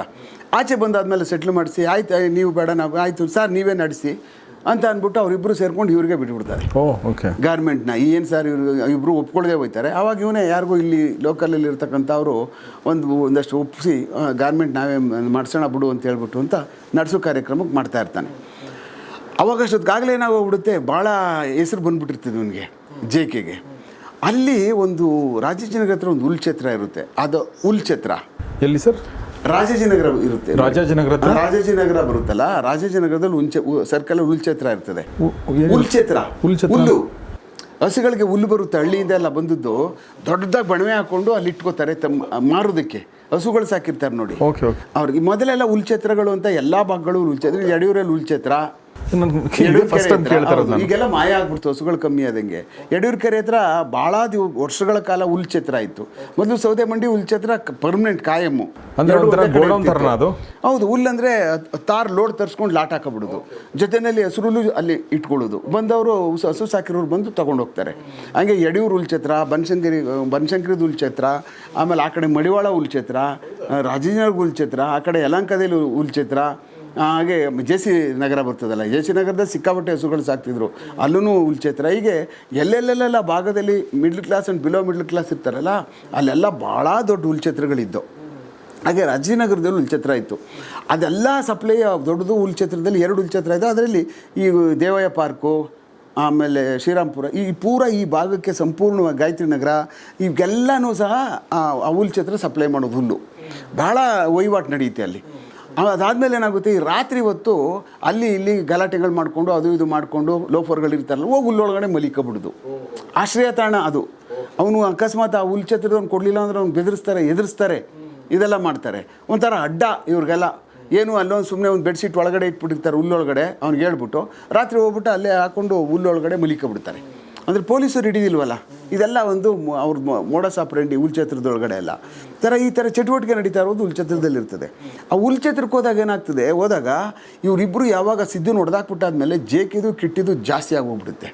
ಆಚೆ ಬಂದಾದ್ಮೇಲೆ ಸೆಟ್ಲ್ ಮಾಡಿಸಿ ಆಯ್ತು ಆಯ್- ನೀವು ಬೇಡ ನಾವು ಆಯಿತು ಸರ್ ನೀವೇ ನಡೆಸಿ. ಅಂತ ಅಂದ್ಬಿಟ್ಟು ಅವರಿಬ್ಬರು ಸೇರ್ಕೊಂಡು ಇವ್ರಿಗೆ ಬಿಟ್ಬಿಡ್ತಾರೆ. ಓಕೆ ಗಾರ್ಮೆಂಟ್ನ. ಏನು ಸರ್ ಇವರು ಇಬ್ಬರು ಒಪ್ಕೊಳ್ಳದೆ ಹೋಗ್ತಾರೆ ಅವಾಗ ಇವನೇ ಯಾರಿಗೂ ಇಲ್ಲಿ ಲೋಕಲಲ್ಲಿ ಇರ್ತಕ್ಕಂಥವ್ರು ಒಂದು ಒಂದಷ್ಟು ಒಪ್ಪಿಸಿ ಗಾರ್ಮೆಂಟ್ ನಾವೇ ಮಾಡಿಸೋಣ ಬಿಡು ಅಂತ ಹೇಳ್ಬಿಟ್ಟು ಅಂತ ನಡೆಸೋ ಕಾರ್ಯಕ್ರಮಕ್ಕೆ ಮಾಡ್ತಾ ಇರ್ತಾನೆ. ಅವಾಗ ಅಷ್ಟೊತ್ತಿಗಾಗಲೇ ಏನಾಗೋಗ್ಬಿಡುತ್ತೆ ಭಾಳ ಹೆಸರು ಬಂದುಬಿಟ್ಟಿರ್ತದೆ ಇವನಿಗೆ ಜೆ ಕೆಗೆ. ಅಲ್ಲಿ ಒಂದು ರಾಜಾಜಿನಗರ ಹತ್ರ ಒಂದು ಹುಲ್ ಛತ್ರ ಇರುತ್ತೆ. ಅದು ಹುಲ್ ಛತ್ರ ಎಲ್ಲಿ ಸರ್ ರಾಜಾಜಿನಗರ ಇರುತ್ತೆ. ರಾಜಾಜಿನಗರ? ರಾಜಾಜಿನಗರ ಬರುತ್ತಲ್ಲ? ರಾಜಾಜಿನಗರದಲ್ಲಿ ಉಂಚೆ ಸರ್ಕಲ್ ಹುಲ್ ಛತ್ರ ಇರ್ತದೆ. ಉಲ್ಚೇತ್ರ? ಹುಲ್ಲು ಹಸುಗಳಿಗೆ ಹುಲ್ಲು ಬರುತ್ತೆ ಹಳ್ಳಿಯಿಂದ ಎಲ್ಲ ಬಂದದ್ದು. ದೊಡ್ಡದಾಗಿ ಬಣವೆ ಹಾಕೊಂಡು ಅಲ್ಲಿ ಇಟ್ಕೋತಾರೆ ತಮ್ಮ ಮಾರೋದಕ್ಕೆ. ಹಸುಗಳು ಸಾಕಿರ್ತಾರೆ ನೋಡಿ. ಅವ್ರಿಗೆ ಮೊದಲೆಲ್ಲ ಉಲ್ಚೇತ್ರಗಳು ಅಂತ ಎಲ್ಲ ಭಾಗಗಳು ಉಲ್ಚೇತ್ರ ಯಡಿಯೂರಲ್ಲಿ ಹುಲ್ಛತ್ರ ಫಸ್ಟ್ ಅಂತ ಈಗೆಲ್ಲ ಮಾಯ ಆಗ್ಬಿಡ್ತು ಹಸುಗಳು ಕಮ್ಮಿ ಆದಂಗೆ. ಯಡಿಯೂರ್ಕೆರೆ ಹತ್ರ ಭಾಳ ದಿವ ವರ್ಷಗಳ ಕಾಲ ಹುಲ್ ಛತ್ರ ಇತ್ತು. ಮೊದಲು ಸೌದೆ ಮಂಡಿ ಹುಲ್ ಛತ್ರ ಪರ್ಮನೆಂಟ್ ಕಾಯಮ್ಮು ಅಂದ್ರೆ ಹುಲ್ ಅಂದ್ರೆ ಅದು? ಹೌದು ಹುಲ್ಲಂದ್ರೆ ತಾರ್ ಲೋಡ್ ತರಿಸ್ಕೊಂಡು ಲಾಟ್ ಹಾಕಬಿಡೋದು. ಜೊತೆನಲ್ಲಿ ಹಸುರುಲು ಅಲ್ಲಿ ಇಟ್ಕೊಳ್ಳೋದು. ಬಂದವರು ಹಸು ಸಾಕಿರೋರು ಬಂದು ತಗೊಂಡು ಹೋಗ್ತಾರೆ. ಹಂಗೆ ಯಡಿಯೂರು ಹುಲ್ಛತ್ರ ಬನಶಂಕರಿ ಬನಶಂಕರಿದ ಹುಲ್ಛತ್ರ ಆಮೇಲೆ ಆ ಕಡೆ ಮಡಿವಾಳ ಹುಲ್ ಛತ್ರ ರಾಜೀನಗರ್ ಹುಲ್ ಛತ್ರ ಆ ಕಡೆ ಯಲಂಕದಲ್ಲಿ ಹುಲ್ಛತ್ರ ಹಾಗೆ ಜೆ ಸಿ ನಗರ ಬರ್ತದಲ್ಲ ಜೆ ಸಿ ನಗರದಲ್ಲಿ ಸಿಕ್ಕಾಪಟ್ಟೆ ಹಸುಗಳು ಸಾಕ್ತಿದ್ರು. ಅಲ್ಲೂ ಉಲ್ಚೇತ್ರ ಹೀಗೆ ಎಲ್ಲೆಲ್ಲೆಲ್ಲ ಭಾಗದಲ್ಲಿ middle class and below middle class ಇರ್ತಾರಲ್ಲ, ಅಲ್ಲೆಲ್ಲ ಭಾಳ ದೊಡ್ಡ ಉಲ್ಚೇತ್ರಗಳಿದ್ದವು ಹಾಗೆ ರಾಜನಗರದಲ್ಲಿ ಹುಲ್ಛತ್ರ ಇತ್ತು. ಅದೆಲ್ಲ ಸಪ್ಲೈ ದೊಡ್ಡದು ಹುಲ್ಛತ್ರದಲ್ಲಿ ಎರಡು ಹುಲ್ಛತ್ರ ಇದೆ ಅದರಲ್ಲಿ ಈ ದೇವಯ್ಯ ಪಾರ್ಕು, ಆಮೇಲೆ ಶ್ರೀರಾಮ್ಪುರ ಈ ಪೂರ ಈ ಭಾಗಕ್ಕೆ ಸಂಪೂರ್ಣವಾಗಿ ಗಾಯತ್ರಿ ನಗರ ಇವೆಲ್ಲನೂ ಸಹ ಆ ಹುಲ್ಛತ್ರ ಸಪ್ಲೈ ಮಾಡೋದು ಹುಲ್ಲು. ಭಾಳ ವಹಿವಾಟು ನಡೆಯುತ್ತೆ ಅಲ್ಲಿ. ಅದಾದಮೇಲೆ ಏನಾಗುತ್ತೆ, ಈ ರಾತ್ರಿ ಹೊತ್ತು ಅಲ್ಲಿ ಇಲ್ಲಿ ಗಲಾಟೆಗಳು ಮಾಡಿಕೊಂಡು, ಅದು ಇದು ಮಾಡಿಕೊಂಡು ಲೋಫರ್ಗಳು ಇರ್ತಾರಲ್ಲ, ಹೋಗಿ ಹುಲ್ಲೊಳಗಡೆ ಮಲಿಕೊಬಿಡೋದು. ಆಶ್ರಯ ತಾಣ ಅದು. ಅವನು ಅಕಸ್ಮಾತ್ ಆ ಹುಲ್ ಛತ್ರದವ್ನು ಕೊಡಲಿಲ್ಲ ಅಂದ್ರೆ ಅವ್ನು ಬೆದರಿಸ್ತಾರೆ, ಎದುರಿಸ್ತಾರೆ. ಇದೆಲ್ಲ ಮಾಡ್ತಾರೆ. ಒಂಥರ ಅಡ್ಡ ಇವ್ರಿಗೆಲ್ಲ. ಏನು ಅಲ್ಲೊಂದು ಸುಮ್ಮನೆ ಒಂದು ಬೆಡ್ಶೀಟ್ ಒಳಗಡೆ ಇಟ್ಬಿಟ್ಟಿರ್ತಾರೆ ಹುಲ್ಲೊಳಗಡೆ, ಅವ್ನಿಗೆ ಹೇಳ್ಬಿಟ್ಟು, ರಾತ್ರಿ ಹೋಗ್ಬಿಟ್ಟು ಅಲ್ಲೇ ಹಾಕೊಂಡು ಹುಲ್ಲೊಳಗಡೆ ಮಲಿಕೊಬಿಡ್ತಾರೆ. ಅಂದರೆ ಪೊಲೀಸರು ಹಿಡಿದಿಲ್ವಲ್ಲ? ಇದೆಲ್ಲ ಒಂದು ಅವ್ರ ಮೋಡಸ್ ಆಪ್ರೆಂಡಿ ಹುಲ್ಛತ್ರದೊಳಗಡೆ ಎಲ್ಲ ಥರ ಈ ಥರ ಚಟುವಟಿಕೆ ನಡೀತಾ ಇರೋದು ಉಲ್ಚತ್ರದಲ್ಲಿರ್ತದೆ. ಆ ಉಲ್ಚತ್ರಕ್ಕೆ ಹೋದಾಗ ಏನಾಗ್ತದೆ? ಹೋದಾಗ ಇವರಿಬ್ಬರು ಯಾವಾಗ ಸಿದ್ದು ಹೊಡೆದಾಕ್ಬಿಟ್ಟಾದ್ಮೇಲೆ ಜೇಕಿದು, ಕಿಟ್ಟಿದು ಜಾಸ್ತಿ ಆಗೋಗ್ಬಿಡುತ್ತೆ.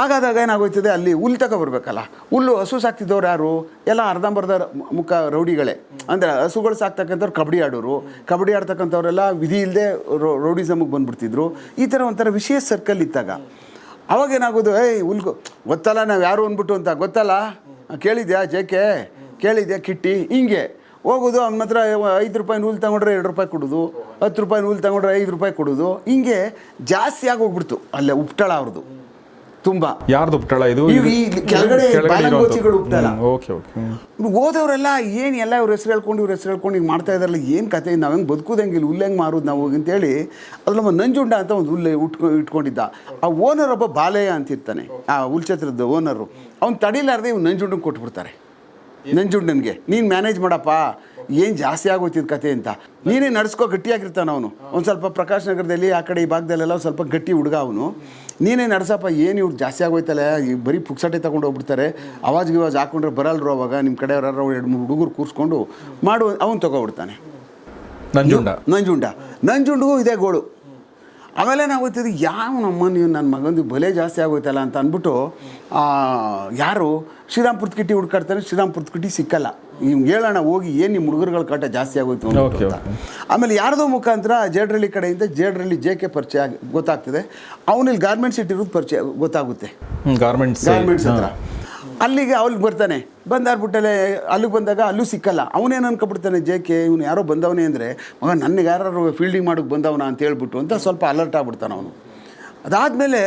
ಆಗಾದಾಗ ಏನಾಗೋಯ್ತದೆ? ಅಲ್ಲಿ ಹುಲ್ಲು ತಗೊಬರ್ಬೇಕಲ್ಲ ಹುಲ್ಲು ಹಸು ಸಾಕ್ತಿದ್ದವ್ರು ಯಾರು? ಎಲ್ಲ ಅರ್ಧಂಬರ್ಧ ಮುಖ ರೌಡಿಗಳೇ. ಅಂದರೆ ಹಸುಗಳು ಸಾಕ್ತಕ್ಕಂಥವ್ರು ಕಬಡ್ಡಿ ಆಡೋರು. ಕಬಡ್ಡಿ ಆಡ್ತಕ್ಕಂಥವ್ರೆಲ್ಲ ವಿಧಿ ಇಲ್ಲದೆ ರೌಡಿಸಮ್ಗೆ ಬಂದ್ಬಿಡ್ತಿದ್ರು. ಈ ಥರ ಒಂಥರ ವಿಶೇಷ ಸರ್ಕಲ್ ಇದ್ದಾಗ. ಅವಾಗ ಏನಾಗೋದು? ಏಯ್ ಉಲ್ಕು ಗೊತ್ತಲ್ಲ ನಾವು ಯಾರು ಅಂದ್ಬಿಟ್ಟು ಅಂತ. ಗೊತ್ತಲ್ಲ? ಕೇಳಿದ್ಯಾ ಜೇಕೆ ಕೇಳಿದ್ಯಾ ಕಿಟ್ಟಿ? ಹಿಂಗೆ. ಹೋಗೋದು, ಅವ್ನ ಹತ್ರ ಐದು ರೂಪಾಯಿ ನೂಲು ತಗೊಂಡ್ರೆ ಎರಡು ರೂಪಾಯಿ ಕೊಡೋದು, ಹತ್ತು ರೂಪಾಯಿ ನೂಲು ತಗೊಂಡ್ರೆ ಐದು ರೂಪಾಯಿ ಕೊಡೋದು. ಹಿಂಗೆ ಜಾಸ್ತಿ ಆಗೋಗ್ಬಿಡ್ತು ಅಲ್ಲೇ ಉಪ್ಟಳ ಅವ್ರದ್ದು ತುಂಬ. ಯಾರ್ದು ಉಪ್ಟಳ ಇದು? ಈ ಕೆಳಗಡೆ ಬಾಲಂಗೋಚಿಗಳು ಉಪ್ಟಳ. Okay okay. ಓದೋರೆಲ್ಲ ಏನು ಎಲ್ಲ ಇವ್ರ ಹೆಸರು ಹೇಳ್ಕೊಂಡು ಇವ್ರ ಹೆಸರು ಹೇಳ್ಕೊಂಡು ಹಿಂಗೆ ಮಾಡ್ತಾ ಇದಾರಲ್ಲ ಏನು ಕತೆ? ನಾವು ಹೆಂಗ್ ಬದುಕುದಂಗಿಲ್ಲ ಹೆಂಗ್ ಮಾರೋದು ನಾವು ಅಂತೇಳಿ ಅದ್ರ ನಮ್ಮ ನಂಜುಂಡ ಅಂತ ಒಂದು ಉಲ್ಲೆ ಉಟ್ಕೊ ಇಟ್ಕೊಂಡಿದ್ದ. ಆ ಓನರ್ ಒಬ್ಬ ಬಾಲಯ್ಯ ಅಂತಿರ್ತಾನೆ. ಆ ಉಲ್ಚತ್ರದ ಓನರು ಅವ್ನು ತಡಿಲಾರ್ದೆ ಇವ್ ನಂಜುಂಡಂಗೆ ಕೊಟ್ಬಿಡ್ತಾರೆ. ನಂಜುಂಡನ್ಗೆ ನೀನು ಮ್ಯಾನೇಜ್ ಮಾಡಪ್ಪ. ಏನು ಜಾಸ್ತಿ ಆಗೋಯ್ತಿದ್ ಕತೆ ಅಂತ. ನೀನೇ ನಡ್ಸ್ಕೊ ಗಟ್ಟಿಯಾಗಿರ್ತಾನ ಅವನು. ಒಂದು ಸ್ವಲ್ಪ ಪ್ರಕಾಶ್ ನಗರದಲ್ಲಿ ಆ ಕಡೆ ಈ ಭಾಗದಲ್ಲೆಲ್ಲ ಸ್ವಲ್ಪ ಗಟ್ಟಿ ಹುಡುಗ ಅವನು. ನೀನೇ ನಡ್ಸಪ್ಪ ಏನು ಇವ್ರು ಜಾಸ್ತಿ ಆಗೋಯ್ತಲ್ಲ ಈ ಬರೀ ಪುಕ್ಸಟೆ ತಗೊಂಡು ಹೋಗ್ಬಿಡ್ತಾರೆ. ಅವಾಜ್ ಗಿವಾಜ್ ಹಾಕೊಂಡ್ರೆ ಬರಲ್ರು ಅವಾಗ ನಿಮ್ಮ ಕಡೆ ಯಾರು ಎರಡು ಮೂರು ಹುಡುಗರು ಕೂರಿಸ್ಕೊಂಡು ಮಾಡು ಅವನು ತಗೊಬಿಡ್ತಾನೆ. ನಂಜುಂಡ. ನಂಜುಂಡ. ನಂಜುಂಡಿಗೂ ಇದೇ ಗೋಳು. ಆಮೇಲೆ ಏನಾಗೋಯ್ತದೆ ಯಾವ ನಮ್ಮ ನೀವು ನನ್ನ ಮಗಂದು ಬಲೆ ಜಾಸ್ತಿ ಆಗೋಯ್ತಲ್ಲ ಅಂತ ಅಂದ್ಬಿಟ್ಟು ಆ, ಯಾರು? ಶ್ರೀರಾಮ್ಪುರದ ಕಿಟ್ಟಿ ಹುಡ್ಕಾಡ್ತಾರೆ ಶ್ರೀರಾಮ್ಪುರದ ಕಿಟ್ಟಿ ಸಿಕ್ಕಲ್ಲ. ನಿಮ್ಗೆ ಹೇಳೋಣ ಹೋಗಿ ಏನು ನಿಮ್ಮ ಹುಡುಗರುಗಳ ಕಾಟ ಜಾಸ್ತಿ ಆಗೋಯ್ತು ಅಂತ. ಆಮೇಲೆ ಯಾರ್ದೋ ಮುಖಾಂತರ ಜೇಡ್ರಳ್ಳಿ ಕಡೆಯಿಂದ ಜೇಡ್ರಳ್ಳಿ ಜೆ ಕೆ ಪರಿಚಯ ಆಗಿ ಗೊತ್ತಾಗ್ತದೆ. ಅವನಲ್ಲಿ ಗಾರ್ಮೆಂಟ್ಸ್ ಇಟ್ಟಿರೋದು ಪರಿಚಯ ಗೊತ್ತಾಗುತ್ತೆ. ಗಾರ್ಮೆಂಟ್ಸ್ ಗಾರ್ಮೆಂಟ್ಸ್ ಹತ್ರ. ಅಲ್ಲಿಗೆ ಅವ್ಲಿಗೆ ಬರ್ತಾನೆ. ಬಂದಾರ್ಬಿಟ್ಟಲೆ ಅಲ್ಲಿಗೆ ಬಂದಾಗ ಅಲ್ಲೂ ಸಿಕ್ಕಲ್ಲ. ಅವನೇನು ಅನ್ಕೊಬಿಡ್ತಾನೆ, ಜೆ ಕೆ, ಇವನು ಯಾರೋ ಬಂದವನೇ ಅಂದರೆ, ಮಗ ನನಗೆ ಯಾರು ಫೀಲ್ಡಿಂಗ್ ಮಾಡೋಕ್ಕೆ ಬಂದವನ ಅಂತ ಹೇಳ್ಬಿಟ್ಟು ಅಂತ ಸ್ವಲ್ಪ ಅಲರ್ಟ್ ಆಗ್ಬಿಡ್ತಾನೆ ಅವನು. ಅದಾದಮೇಲೆ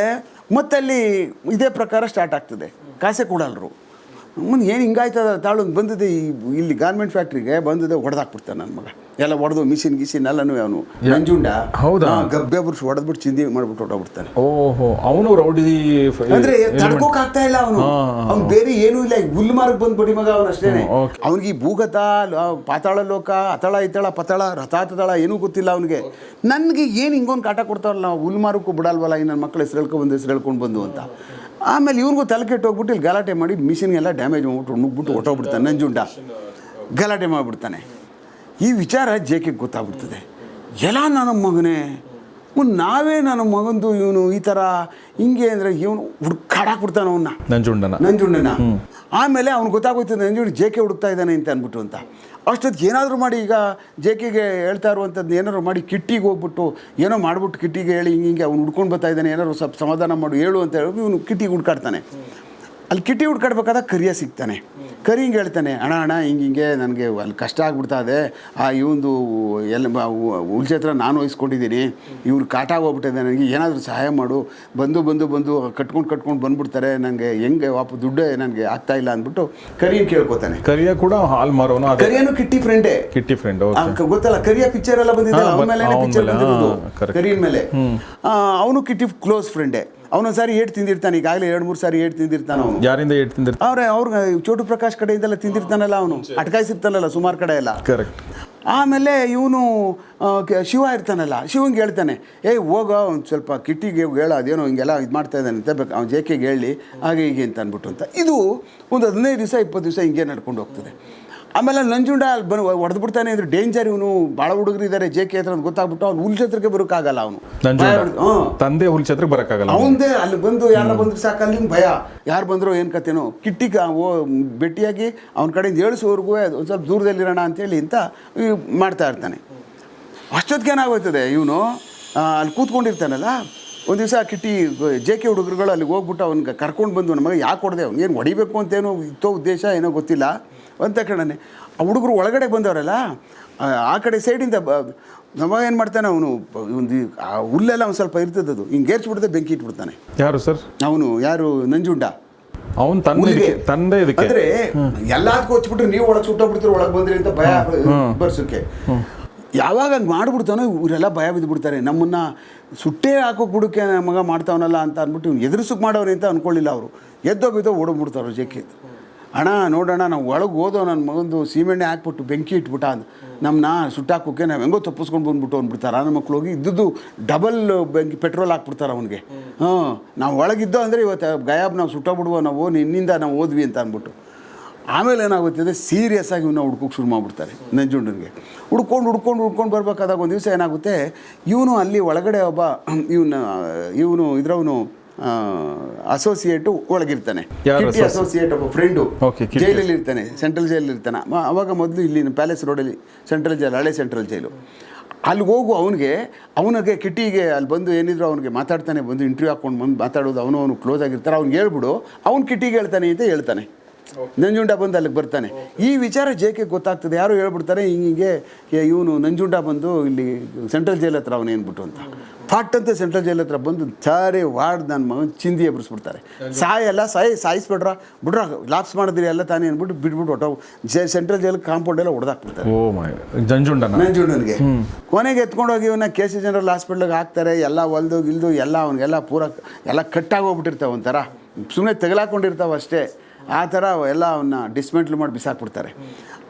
ಮತ್ತಲ್ಲಿ ಇದೇ ಪ್ರಕಾರ ಸ್ಟಾರ್ಟ್ ಆಗ್ತದೆ. ಕಾಸೆ ಕೊಡಲ್ರು. ಮುಂದೆ ಏನು ಹಿಂಗಾಯ್ತದ? ತಾಳು ಬಂದಿದೆ ಈ ಇಲ್ಲಿ ಗಾರ್ಮೆಂಟ್ ಫ್ಯಾಕ್ಟ್ರಿಗೆ ಬಂದಿದೆ ಹೊಡೆದಾಕ್ಬಿಡ್ತಾನೆ ನನ್ನ ಮಗ. ಎಲ್ಲ ಹೊಡೆದು ಮಿಷಿನ್ ಗಿಸಿನ್ ಎಲ್ಲನೂ ಅವನು. ನಂಜುಂಡ. ಹೌದಾ? ಗಬ್ಬೆ ಬುರ್ಸ್ ಹೊಡೆದ್ಬಿಟ್ಟು ಚಿಂದಿ ಮಾಡ್ಬಿಟ್ಟು ಹೊಟ್ಟೋಗ್ಬಿಡ್ತಾನೆ ಓಹೋ ಅವನು ರೌಡಿ ಅಂದ್ರೆ ತಡ್ಕೋಕ್ ಆಗ್ತಾ ಇಲ್ಲ ಅವನು. ಅವ್ನು ಬೇರೆ ಏನೂ ಇಲ್ಲ ಈಗ ಹುಲ್ ಮಾರ್ಕ್ ಬಂದ್ ಬಡಿ ಮಗ ಅವನು ಅಷ್ಟೇನೆ. ಹ್ಮ್, ಅವ್ನಿಗೆ ಈ ಭೂಗತ ಪಾತಾಳ ಲೋಕ ಅತಳ ಇತಳ ಪತಳ ರಥಾತಳ ಏನೂ ಗೊತ್ತಿಲ್ಲ ಅವನಿಗೆ. ನನಗೆ ಏನು ಹಿಂಗೊಂದು ಕಾಟ ಕೊಡ್ತಾರಲ್ಲ ನಾವು ಹುಲ್ಲು ಮಾರಕ್ಕೂ ಬಿಡಲ್ವಲ್ಲ ಈ ನನ್ನ ಮಕ್ಕಳು ಹೆಸರು ಹೇಳ್ಕೊಂಡು ಬಂದು ಹೆಸರು ಹೇಳ್ಕೊಂಡು ಬಂದು ಅಂತ. ಆಮೇಲೆ ಇವ್ರಿಗೂ ತಲೆ ಕೆಟ್ಟು ಹೋಗ್ಬಿಟ್ಟು ಇಲ್ಲಿ ಗಲಾಟೆ ಮಾಡಿ ಮಿಷಿನ್ಗೆಲ್ಲ ಡ್ಯಾಮೇಜ್ ಮಾಡಿಬಿಟ್ಟು ನುಗ್ಬಿಟ್ಟು ಹೊಟ್ಟೋಗ್ಬಿಡ್ತಾನೆ ನಂಜುಂಡ. ಗಲಾಟೆ ಮಾಡಿಬಿಡ್ತಾನೆ. ಈ ವಿಚಾರ ಜೆ ಕೆ ಗೊತ್ತಾಗ್ಬಿಡ್ತದೆ. ಎಲ್ಲ ನನ್ನ ಮಗನೇ ನಾವೇ ನನ್ನ ಮಗಂದು ಇವನು ಈ ಥರ ಹಿಂಗೆ ಅಂದರೆ ಇವನು ಹುಡ್ಕಾಡಾಕ್ಬಿಡ್ತಾನೆ ಅವನ್ನ ನಂಜುಂಡನ. ನಂಜುಂಡನ. ಆಮೇಲೆ ಅವ್ನು ಗೊತ್ತಾಗೋಯ್ತು ನಂಜುಂಡ ಜೆ ಕೆ ಹುಡುಕ್ತಾ ಇದ್ದಾನೆ ಅಂತ ಅಂದ್ಬಿಟ್ಟು ಅಂತ. ಅಷ್ಟೊತ್ತಿಗೆ ಏನಾದರೂ ಮಾಡಿ ಈಗ ಜೆ ಕೆಗೆ ಹೇಳ್ತಾ ಇರುವಂಥದ್ದು ಏನಾದ್ರು ಮಾಡಿ ಕಿಟ್ಟಿಗೆ ಹೋಗ್ಬಿಟ್ಟು ಏನೋ ಮಾಡಿಬಿಟ್ಟು ಕಿಟ್ಟಿಗೆ ಹೇಳಿ ಹಿಂಗೆ ಹಿಂಗೆ ಅವ್ನು ಹುಡ್ಕೊಂಡು ಬರ್ತಾ ಇದ್ದಾನೆ, ಏನಾದ್ರು ಸ್ವಲ್ಪ ಸಮಾಧಾನ ಮಾಡು, ಹೇಳು ಅಂತ ಹೇಳಿ ಇವನು ಕಿಟ್ಟಿಗೆ ಹುಡ್ಕಾಡ್ತಾನೆ. ಅಲ್ಲಿ ಕಿಟ್ಟಿ ಹುಡ್ಕಾಡ್ಬೇಕಾದಾಗ ಕರಿಯ ಸಿಗ್ತಾನೆ. ಕರಿ ಹಿಂಗೆ ಹೇಳ್ತಾನೆ ಅಣ್ಣ ಅಣ್ಣ ಹಿಂಗೆ ಹಿಂಗೆ ನನಗೆ ಅಲ್ಲಿ ಕಷ್ಟ ಆಗ್ಬಿಡ್ತಾ ಇದೆ. ಆ ಇವೊಂದು ಎಲ್ಲ ಹತ್ರ ನಾನು ವಹಿಸ್ಕೊಂಡಿದ್ದೀನಿ. ಇವ್ರು ಕಾಟ ಹೋಗ್ಬಿಟ್ಟಿದೆ ನನಗೆ ಏನಾದರೂ ಸಹಾಯ ಮಾಡು. ಬಂದು ಬಂದು ಬಂದು ಕಟ್ಕೊಂಡು ಕಟ್ಕೊಂಡು ಬಂದ್ಬಿಡ್ತಾರೆ. ನನಗೆ ಹೆಂಗೆ ವಾಪು ದುಡ್ಡೇ ನನಗೆ ಆಗ್ತಾ ಇಲ್ಲ ಅಂದ್ಬಿಟ್ಟು ಕರಿಯನ್ ಕೇಳ್ಕೊತಾನೆ. ಕರಿಯ ಕೂಡ ಹಾಲ್ ಮಾರೋನು ಕರಿಯನು ಕಿಟ್ಟಿ ಫ್ರೆಂಡೇ ಕಿಟ್ಟಿ ಫ್ರೆಂಡ್ ಗೊತ್ತಲ್ಲ ಕರಿಯ ಪಿಕ್ಚರ್ ಎಲ್ಲ ಬಂದಿದೆ. ಪಿಕ್ಚರ್ ಬಂದಿರೋದು. ಮೇಲೆ. ಅವನು ಕಿಟ್ಟಿ ಕ್ಲೋಸ್ ಫ್ರೆಂಡೇ ಅವನೊಂದು ಸಾರಿ ಏಟ್ ತಿಂದಿರ್ತಾನೆ ಈಗಾಗಲೇ ಎರಡು ಮೂರು ಸಾರಿ ಏಟ್ ತಿಂದಿರ್ತಾನೆ ಅವನು. ಯಾರಿಂದ ಏಟ್ ತಿಂದಿರ್ತಾನೆ? ಅವ್ರೆ ಅವ್ರ ಚೋಟು ಪ್ರಕಾಶ್ ಕಡೆಯಿಂದೆಲ್ಲ ತಿಂದಿರ್ತಾನಲ್ಲ ಅವನು. ಅಟಕಾಯಿಸಿರ್ತಾನಲ್ಲ ಸುಮಾರು ಕಡೆ ಎಲ್ಲ. ಕರೆಕ್ಟ್ ಆಮೇಲೆ ಇವನು ಶಿವ ಇರ್ತಾನಲ್ಲ ಶಿವಂಗೆ ಹೇಳ್ತಾನೆ ಏಯ್ ಹೋಗ ಒಂದು ಸ್ವಲ್ಪ ಕಿಟ್ಟಿಗೆ ಹೇಳ ಅದೇನೋ ಹಿಂಗೆಲ್ಲ ಇದು ಮಾಡ್ತಾ ಇದ್ದಾನೆ ಅಂತ ಬೇಕು ಅವ್ನು ಜೆ ಕೆಗೆ ಹೇಳಿ ಹಾಗೆ ಹೀಗೆ ಅಂತ ಅಂದ್ಬಿಟ್ಟು ಅಂತ. ಇದು ಒಂದು ಹದಿನೈದು ದಿವಸ ಇಪ್ಪತ್ತು ದಿವಸ ಹಿಂಗೆ ನಡ್ಕೊಂಡು ಹೋಗ್ತದೆ. ಆಮೇಲೆ ನಂಜುಂಡ ಅಲ್ಲಿ ಬಂದು ಹೊಡೆದ್ಬಿಡ್ತಾನೆ ಅಂದ್ರೆ ಡೇಂಜರ್ ಇವನು. ಭಾಳ ಹುಡುಗರು ಇದ್ದಾರೆ ಜೆ ಕೆ ಹತ್ರ ಅಂತ ಗೊತ್ತಾಗ್ಬಿಟ್ಟು ಅವ್ನು ಹುಲ್ಚತ್ರಕ್ಕೆ ಬರೋಕ್ಕಾಗಲ್ಲ ಅವನು. ತಂದೆ ಹುಲ್ ತಂದೆ ಬರೋಕ್ಕಾಗಲ್ಲ ಅವಂದೇ ಅಲ್ಲಿ ಬಂದು ಯಾರ ಬಂದ್ರೆ ಸಾಕು ಅಲ್ಲಿ ಭಯ. ಯಾರು ಬಂದ್ರು ಏನು ಕತೆನೋ. ಕಿಟ್ಟಿಗೆ ಓ ಭೇಟಿಯಾಗಿ ಅವನ ಕಡೆಯಿಂದ ಏಳಿಸೋವರೆಗೂ ಒಂದು ಸ್ವಲ್ಪ ದೂರದಲ್ಲಿರೋಣ ಅಂತೇಳಿ ಅಂತ ಮಾಡ್ತಾ ಇರ್ತಾನೆ. ಅಷ್ಟೊತ್ತಿಗೆ ಏನಾಗೋಯ್ತದೆ ಇವನು? ಅಲ್ಲಿ ಕೂತ್ಕೊಂಡಿರ್ತಾನಲ್ಲ. ಒಂದು ದಿವಸ ಕಿಟ್ಟಿ ಜೆ ಕೆ ಹುಡುಗರುಗಳು ಅಲ್ಲಿಗೆ ಹೋಗ್ಬಿಟ್ಟು ಅವ್ನಿಗೆ ಕರ್ಕೊಂಡು ಬಂದು ನಮ್ಮ ಮಗ ಯಾಕೆ ಹೊಡೆದೆ? ಅವ್ನು ಏನು ಹೊಡಿಬೇಕು ಅಂತೇನೋ ಇತ್ತೋ ಉದ್ದೇಶ ಏನೋ ಗೊತ್ತಿಲ್ಲ. ಅಂತ ಕಣನೆ. ಆ ಹುಡುಗರು ಒಳಗಡೆ ಬಂದವರಲ್ಲ ಆ- ಕಡೆ ಸೈಡಿಂದ ಬ ನಮ್ಮ ಮಗ ಏನು ಮಾಡ್ತಾನೆ ಅವನು ಒಂದು ಆ ಹುಲ್ಲೆಲ್ಲ ಒಂದು ಸ್ವಲ್ಪ ಇರ್ತದದು. ಹಿಂಗೆ ಏರ್ಸ್ಬಿಡ್ದೆ ಬೆಂಕಿ ಇಟ್ಬಿಡ್ತಾನೆ. ಯಾರು ಸರ್? ಅವನು ಯಾರು ನಂಜುಂಡ. ಅವನು ತಂದೆ ತಂದೆ ಇದಕ್ಕೆ. ಅಂದ್ರೆ ಎಲ್ಲದಕ್ಕೂ ಹಚ್ಬಿಟ್ರೆ ನೀವು ಒಳಗೆ ಸುಟ್ಟೋಗ್ಬಿಡ್ತೀರಿ ಒಳಗೆ ಬಂದ್ರಿ ಅಂತ ಭಯ ಬರ್ಸೋಕ್ಕೆ ಯಾವಾಗ ಹಂಗೆ ಮಾಡಿಬಿಡ್ತಾನೋ ಇವರೆಲ್ಲ ಭಯ ಬಿದ್ದುಬಿಡ್ತಾರೆ ನಮ್ಮನ್ನ ಸುಟ್ಟೇ ಹಾಕೋಕೆ ಬಿಡೋಕೆ ಮಗ ಮಾಡ್ತಾವನಲ್ಲ ಅಂತ ಅಂದ್ಬಿಟ್ಟು ಇವ್ನು ಎದುರಿಸಕ್ಕೆ ಮಾಡೋರು ಅಂತ ಅಂದ್ಕೊಳ್ಳಿಲ್ಲ ಅವರು. ಎದ್ದೋ ಬಿದ್ದೋ ಓಡೋಗ್ಬಿಡ್ತಾರೆ ಜೆಕ್ಕೆ ಅಣ್ಣ ನೋಡೋಣ ನಾವು ಒಳಗೆ ಹೋದೋ ನನ್ನ ಮಗಂದು ಸೀಮೆಣ್ಣೆ ಹಾಕ್ಬಿಟ್ಟು ಬೆಂಕಿ ಇಟ್ಬಿಟ್ಟ ಅಂದ. ನಮ್ಮನ್ನ ಸುಟ್ಟಾಕೋಕೆ ನಾವು ಹೆಂಗೋ ತಪ್ಪಿಸ್ಕೊಂಡು ಬಂದ್ಬಿಟ್ಟು ಅಂದ್ಬಿಡ್ತಾರೆ. ನನ್ನ ಮಕ್ಳು ಹೋಗಿ ಇದ್ದದ್ದು ಡಬಲ್ ಬೆಂಕಿ ಪೆಟ್ರೋಲ್ ಹಾಕ್ಬಿಡ್ತಾರೆ ಅವನಿಗೆ. ಹಾಂ ನಾವು ಒಳಗಿದ್ದೋ ಅಂದರೆ ಇವತ್ತು ಗಯಾಬ್ ನಾವು ಸುಟ್ಟೋಗ್ಬಿಡುವ ನಾವು, ನಿನ್ನಿಂದ ನಾವು ಓದ್ವಿ ಅಂತ ಅಂದ್ಬಿಟ್ಟು. ಆಮೇಲೆ ಏನಾಗುತ್ತದೆ ಸೀರಿಯಸ್ ಆಗಿ ಇವನ್ನ ಹುಡ್ಕೋಕೆ ಶುರು ಮಾಡಿಬಿಡ್ತಾರೆ ನಂಜುಂಡನಿಗೆ. ಹುಡ್ಕೊಂಡು ಹುಡ್ಕೊಂಡು ಹುಡ್ಕೊಂಡು ಬರಬೇಕಾದಾಗ ಒಂದು ದಿವಸ ಏನಾಗುತ್ತೆ, ಇವನು ಅಲ್ಲಿ ಒಳಗಡೆ ಒಬ್ಬ, ಇವನ, ಇವನು ಇದ್ರವನು ಅಸೋಸಿಯೇಟು ಒಳಗಿರ್ತಾನೆ. ಕಿಟ್ಟಿ ಅಸೋಸಿಯೇಟ್ ಒಬ್ಬ ಫ್ರೆಂಡು ಜೈಲಲ್ಲಿ ಇರ್ತಾನೆ ಸೆಂಟ್ರಲ್ ಜೈಲಲ್ಲಿ ಇರ್ತಾನೆ. ಅವಾಗ ಮೊದಲು ಇಲ್ಲಿ ಪ್ಯಾಲೇಸ್ ರೋಡಲ್ಲಿ ಸೆಂಟ್ರಲ್ ಜೈಲು ಹಳೆ ಸೆಂಟ್ರಲ್ ಜೈಲು ಅಲ್ಲಿ ಹೋಗು ಅವನಿಗೆ ಅವನಿಗೆ ಕಿಟ್ಟಿಗೆ ಅಲ್ಲಿ ಬಂದು ಏನಿದ್ರು ಅವನಿಗೆ ಮಾತಾಡ್ತಾನೆ ಬಂದು ಇಂಟರ್ವ್ಯೂ ಹಾಕೊಂಡು ಬಂದು ಮಾತಾಡೋದು ಅವನು ಅವನು ಕ್ಲೋಸ್ ಆಗಿರ್ತಾರೆ. ಅವ್ನಿಗೆ ಹೇಳ್ಬಿಡು ಅವ್ನು ಕಿಟ್ಟಿಗೆ ಹೇಳ್ತಾನೆ ಅಂತ ಹೇಳ್ತಾನೆ. ನಂಜುಂಡ ಬಂದು ಅಲ್ಲಿಗೆ ಬರ್ತಾನೆ. ಈ ವಿಚಾರ ಜೆ ಕೆ ಗೊತ್ತಾಗ್ತದೆ. ಯಾರು ಹೇಳ್ಬಿಡ್ತಾರೆ ಹಿಂಗೆ ಇವನು ನಂಜುಂಡ ಬಂದು ಇಲ್ಲಿ ಸೆಂಟ್ರಲ್ ಜೈಲ್ ಹತ್ರ ಅವನು ಏನ್ಬಿಟ್ಟು ಅಂತ. ಫಾಟ್ ಅಂತ ಸೆಂಟ್ರಲ್ ಜೈಲ್ ಹತ್ರ ಬಂದು ಚಾರೆ ವಾಡ್ ನನ್ನ ಮಗನ ಚಿಂದಿ ಎಬ್ಬರಿಸ್ಬಿಡ್ತಾರೆ ಸಾಯಲ್ಲ ಸಾಯಿ ಸಾಯಿಸ್ಬಿಡ್ರ. ಬಿಡ್ರ ಲಾಪ್ಸ್ ಮಾಡಿದ್ರಿ ಎಲ್ಲ ತಾನೇ ಅಂದ್ಬಿಟ್ಟು ಬಿಟ್ಬಿಟ್ಟು ಹೊಟ್ಟವು ಜೈ ಸೆಂಟ್ರಲ್ ಜೈಲ್ ಕಾಂಪೌಂಡ್ ಎಲ್ಲ ಹೊಡೆದಾಕ್ಬಿಡ್ತಾರೆ ನಂಜುಂಡನಿಗೆ. ಕೊನೆಗೆ ಎತ್ಕೊಂಡೋಗಿ ಇವನ್ನ ಕೆ ಸಿ ಜನರಲ್ ಹಾಸ್ಪಿಟ್ಲಿಗೆ ಹಾಕ್ತಾರೆ. ಎಲ್ಲ ಹೊಲ್ದು ಗಿಲ್ದು ಎಲ್ಲ ಅವನಿಗೆಲ್ಲ ಪೂರ ಎಲ್ಲ ಕಟ್ಟಾಗೋಗ್ಬಿಟ್ಟಿರ್ತಾವೆ ಒಂಥರ. ಸುಮ್ಮನೆ ತೆಗಲಾಕೊಂಡಿರ್ತಾವೆ ಅಷ್ಟೇ. ಆ ಥರ ಎಲ್ಲ ಅವನ್ನ ಡಿಸ್ಮೆಂಟ್ಲ್ ಮಾಡಿ ಬಿಸಾಕ್ಬಿಡ್ತಾರೆ.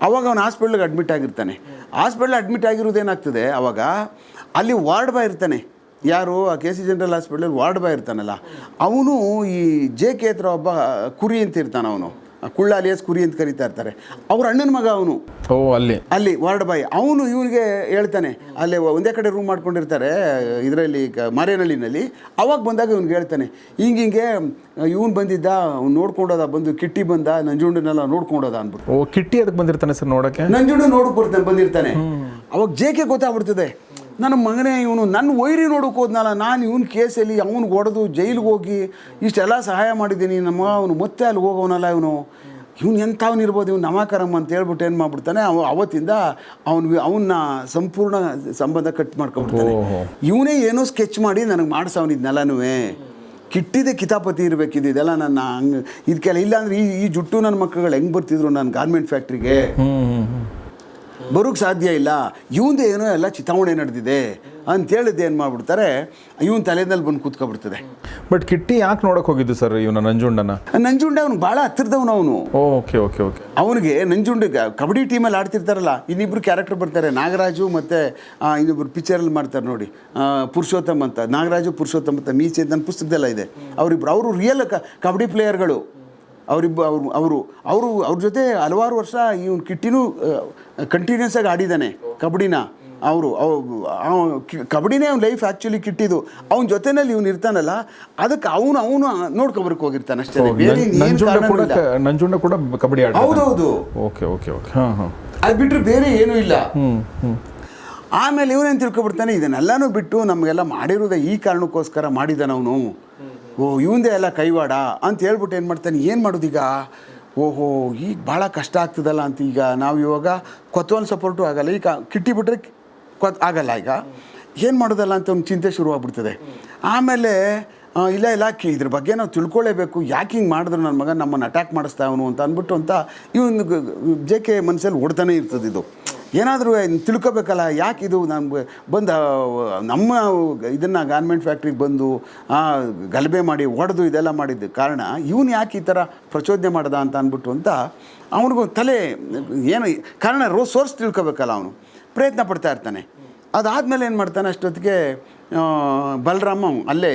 ಅವಾಗ ಅವನು ಹಾಸ್ಪಿಟ್ಲಿಗೆ ಅಡ್ಮಿಟ್ ಆಗಿರ್ತಾನೆ. ಹಾಸ್ಪಿಟ್ಲ್ ಅಡ್ಮಿಟ್ ಆಗಿರೋದೇನಾಗ್ತದೆ ಅವಾಗ ಅಲ್ಲಿ ವಾರ್ಡ್ ಬಾಯ್ ಇರ್ತಾನೆ. ಯಾರು? ಆ ಕೆ ಸಿ ಜನರಲ್ ಹಾಸ್ಪಿಟ್ಲಲ್ಲಿ ವಾರ್ಡ್ ಬಾಯ್ ಇರ್ತಾನಲ್ಲ. ಅವನು ಈ ಜೆ ಕೆ ಹತ್ರ ಒಬ್ಬ ಕುರಿ ಅಂತ ಇರ್ತಾನೆ ಅವನು. ಕುಳ್ಳ ಅಲಿಯಸ್ ಕುರಿ ಅಂತ ಕರೀತಾ ಇರ್ತಾರೆ. ಅವ್ರ ಅಣ್ಣನ ಮಗ ಅವನು. ಓ ಅಲ್ಲಿ. ಅಲ್ಲಿ ವಾರ್ಡ್ ಬಾಯ್. ಅವನು ಇವನಿಗೆ ಹೇಳ್ತಾನೆ ಅಲ್ಲಿ ಒಂದೇ ಕಡೆ ರೂಮ್ ಮಾಡ್ಕೊಂಡಿರ್ತಾರೆ ಇದರಲ್ಲಿ ಮಾರೇನಹಳ್ಳಿನಲ್ಲಿ ಅವಾಗ ಬಂದಾಗ ಇವ್ನಿಗೆ ಹೇಳ್ತಾನೆ ಹಿಂಗೆ ಹಿಂಗೆ ಇವನು ಬಂದಿದ್ದ ಅವ್ನು ನೋಡ್ಕೊಂಡೋದ ಬಂದು ಕಿಟ್ಟಿ ಬಂದ ನಂಜುಂಡನ್ನೆಲ್ಲ ನೋಡ್ಕೊಂಡೋದ ಅಂದ್ಬಿಟ್ಟು. ಓ ಕಿಟ್ಟಿ ಅದಕ್ಕೆ ಬಂದಿರ್ತಾನೆ ಸರ್ ನೋಡಕ್ಕೆ ನಂಜುಂಡು ನೋಡಕ್ ಬರ್ತಾನೆ ಬಂದಿರ್ತಾನೆ. ಅವಾಗ ಜೇಕೆ ಗೊತ್ತಾಗ್ಬಿಡ್ತದೆ. ನನ್ನ ಮಗನೇ ಇವನು ನನ್ನ ವೈರಿ ನೋಡೋಕೆ ಹೋದ್ನಲ್ಲ ನಾನು ಇವನ ಕೇಸಲ್ಲಿ ಅವ್ನಿಗೆ ಹೊಡೆದು ಜೈಲಿಗೆ ಹೋಗಿ ಇಷ್ಟೆಲ್ಲ ಸಹಾಯ ಮಾಡಿದ್ದೀನಿ ನಮ್ಮ ಅವನು ಮತ್ತೆ ಅಲ್ಲಿ ಹೋಗೋನಲ್ಲ ಇವನು. ಇವ್ನು ಎಂಥವನಿರ್ಬೋದು ಇರ್ಬೋದು ಇವ್ನು ನಮಾಕರಮ್ಮ ಅಂತ ಹೇಳ್ಬಿಟ್ಟು ಏನು ಮಾಡ್ಬಿಡ್ತಾನೆ ಅವ ಅವತ್ತಿಂದ ಅವನು ಅವನ್ನ ಸಂಪೂರ್ಣ ಸಂಬಂಧ ಕಟ್ ಮಾಡ್ಕೊಂಡ್ಬಿಡ್ತಾನೆ. ಓಹೋ. ಇವನೇ ಏನೋ ಸ್ಕೆಚ್ ಮಾಡಿ ನನಗೆ ಮಾಡಿಸವನಿದ್ನೆಲ್ಲನೂ ಕಿಟ್ಟಿದೆ ಕಿತಾಪತಿ ಇರಬೇಕಿದ್ದು ಇದೆಲ್ಲ ನನ್ನ ಹಂಗೆ ಇದಕ್ಕೆಲ್ಲ ಇಲ್ಲಾಂದ್ರೆ ಈ ಈ ಜುಟ್ಟು ನನ್ನ ಮಕ್ಕಳು ಹೆಂಗೆ ಬರ್ತಿದ್ರು ನಾನು ಗಾರ್ಮೆಂಟ್ ಫ್ಯಾಕ್ಟ್ರಿಗೆ ಬರೋಕ್ಕೆ ಸಾಧ್ಯ ಇಲ್ಲ. ಇವಂದು ಏನೋ ಎಲ್ಲ ಚಿತಾವಣೆ ನಡೆದಿದೆ ಅಂತೇಳಿದ್ದು ಏನು ಮಾಡ್ಬಿಡ್ತಾರೆ? ಇವನ್ ತಲೆಯಲ್ಲಿ ಬಂದು ಕೂತ್ಕೊಬಿಡ್ತದೆ. ಬಟ್ ಕಿಟ್ಟಿ ಯಾಕೆ ನೋಡಕ್ಕೆ ಹೋಗಿದ್ದು ಸರ್ ಇವನ ನಂಜುಂಡನ? ನಂಜುಂಡ ಅವನು ಭಾಳ ಹತ್ತಿರದವನು ಅವನು. ಓಕೆ ಓಕೆ ಓಕೆ ಅವನಿಗೆ ನಂಜುಂಡ ಕಬಡ್ಡಿ ಟೀಮಲ್ಲಿ ಆಡ್ತಿರ್ತಾರಲ್ಲ ಇನ್ನಿಬ್ರು ಕ್ಯಾರೆಕ್ಟರ್ ಬರ್ತಾರೆ. ನಾಗರಾಜು ಮತ್ತು ಇನ್ನೊಬ್ರು ಪಿಕ್ಚರಲ್ಲಿ ಮಾಡ್ತಾರೆ ನೋಡಿ. ಪುರುಷೋತ್ತಮ್ ಅಂತ. ನಾಗರಾಜು ಪುರುಷೋತ್ತಮ್ ಅಂತ ಮೀಚೆ ನನ್ನ ಪುಸ್ತಕದೆಲ್ಲ ಇದೆ. ಅವರಿಬ್ರು ಅವರು ರಿಯಲ್ ಕಬಡ್ಡಿ ಪ್ಲೇಯರ್ಗಳು ಅವರಿಬ್ಬ ಅವರು ಅವರು ಅವರು ಅವ್ರ ಜೊತೆ ಹಲವಾರು ವರ್ಷ ಇವನು ಕಿಟ್ಟಿನೂ ಕಂಟಿನ್ಯೂಸ್ ಆಗಿ ಆಡಿದ್ದಾನೆ ಕಬಡ್ಡಿನ. ಅವರು ಕಬಡ್ಡಿನೇ ಅವ್ನ ಲೈಫ್ ಆ್ಯಕ್ಚುಲಿ ಕಿಟ್ಟಿದ್ದು. ಅವನ ಜೊತೆನಲ್ಲಿ ಇವ್ನು ಇರ್ತಾನಲ್ಲ ಅದಕ್ಕೆ ಅವನು ಅವನು ನೋಡ್ಕೊಬರ್ಕ ಹೋಗಿರ್ತಾನೆ ಅಷ್ಟೇ. ಬೇರೆ ನಂಜುಂಡ ಕೂಡ ನಂಜುಂಡ ಕೂಡ ಕಬಡ್ಡಿ ಹೌದೌದು. Okay okay okay. ಹಾಂ ಹಾಂ. ಅದು ಬಿಟ್ಟರೆ ಬೇರೆ ಏನೂ ಇಲ್ಲ. ಆಮೇಲೆ ಇವನೇನು ತಿಳ್ಕೊಬಿಡ್ತಾನೆ ಇದನ್ನೆಲ್ಲನೂ ಬಿಟ್ಟು ನಮಗೆಲ್ಲ ಮಾಡಿರೋದೇ ಈ ಕಾರಣಕ್ಕೋಸ್ಕರ ಮಾಡಿದ್ದಾನೆ ಅವನು. ಓ, ಇವಂದೇ ಎಲ್ಲ ಕೈವಾಡ ಅಂತ ಹೇಳ್ಬಿಟ್ಟು ಏನು ಮಾಡ್ತಾನೆ? ಏನು ಮಾಡೋದೀಗ? ಓಹೋ ಈಗ ಭಾಳ ಕಷ್ಟ ಆಗ್ತದಲ್ಲ ಅಂತ ಈಗ. ನಾವು ಇವಾಗ ಕೊತ್ತವನ್ ಸಪೋರ್ಟು ಆಗಲ್ಲ. ಈಗ ಕಿಟ್ಟಿ ಬಿಟ್ರೆ ಕೊತ್ ಆಗಲ್ಲ ಈಗ. ಏನು ಮಾಡೋದಲ್ಲ ಅಂತ ಒಂದು ಚಿಂತೆ ಶುರುವಾಗ್ಬಿಡ್ತದೆ. ಆಮೇಲೆ ಇಲ್ಲ ಇಲ್ಲ ಕಿ ಇದ್ರ ಬಗ್ಗೆ ನಾವು ತಿಳ್ಕೊಳ್ಳೇಬೇಕು ಯಾಕೆ ಹಿಂಗೆ ಮಾಡಿದ್ರು ನನ್ನ ಮಗ? ನಮ್ಮನ್ನು ಅಟ್ಯಾಕ್ ಮಾಡಿಸ್ತಾ ಅವನು ಅಂತ ಅಂದ್ಬಿಟ್ಟು ಅಂತ ಇವನು ಜೆ ಕೆ ಮನಸ್ಸಲ್ಲಿ ಓಡ್ತಾನೆ ಇರ್ತದೆ ಇದು. ಏನಾದರೂ ತಿಳ್ಕೊಬೇಕಲ್ಲ ಯಾಕೆ ಇದು ನಮ್ಗೆ ಬಂದು ನಮ್ಮ ಇದನ್ನು ಗಾರ್ಮೆಂಟ್ ಫ್ಯಾಕ್ಟ್ರಿಗೆ ಬಂದು ಗಲಭೆ ಮಾಡಿ ಹೊಡೆದು ಇದೆಲ್ಲ ಮಾಡಿದ್ದು ಕಾರಣ ಇವನು ಯಾಕೆ ಈ ಥರ ಪ್ರಚೋದನೆ ಮಾಡ್ದ ಅಂತ ಅಂದ್ಬಿಟ್ಟು ಅಂತ ಅವನಿಗೂ ತಲೆ ಏನು ಕಾರಣ ರೋ ಸೋರ್ಸ್ ತಿಳ್ಕೊಬೇಕಲ್ಲ ಅವನು. ಪ್ರಯತ್ನ ಪಡ್ತಾ ಇರ್ತಾನೆ. ಅದಾದಮೇಲೆ ಏನು ಮಾಡ್ತಾನೆ ಅಷ್ಟೊತ್ತಿಗೆ ಬಲರಾಮ್ ಅಲ್ಲೇ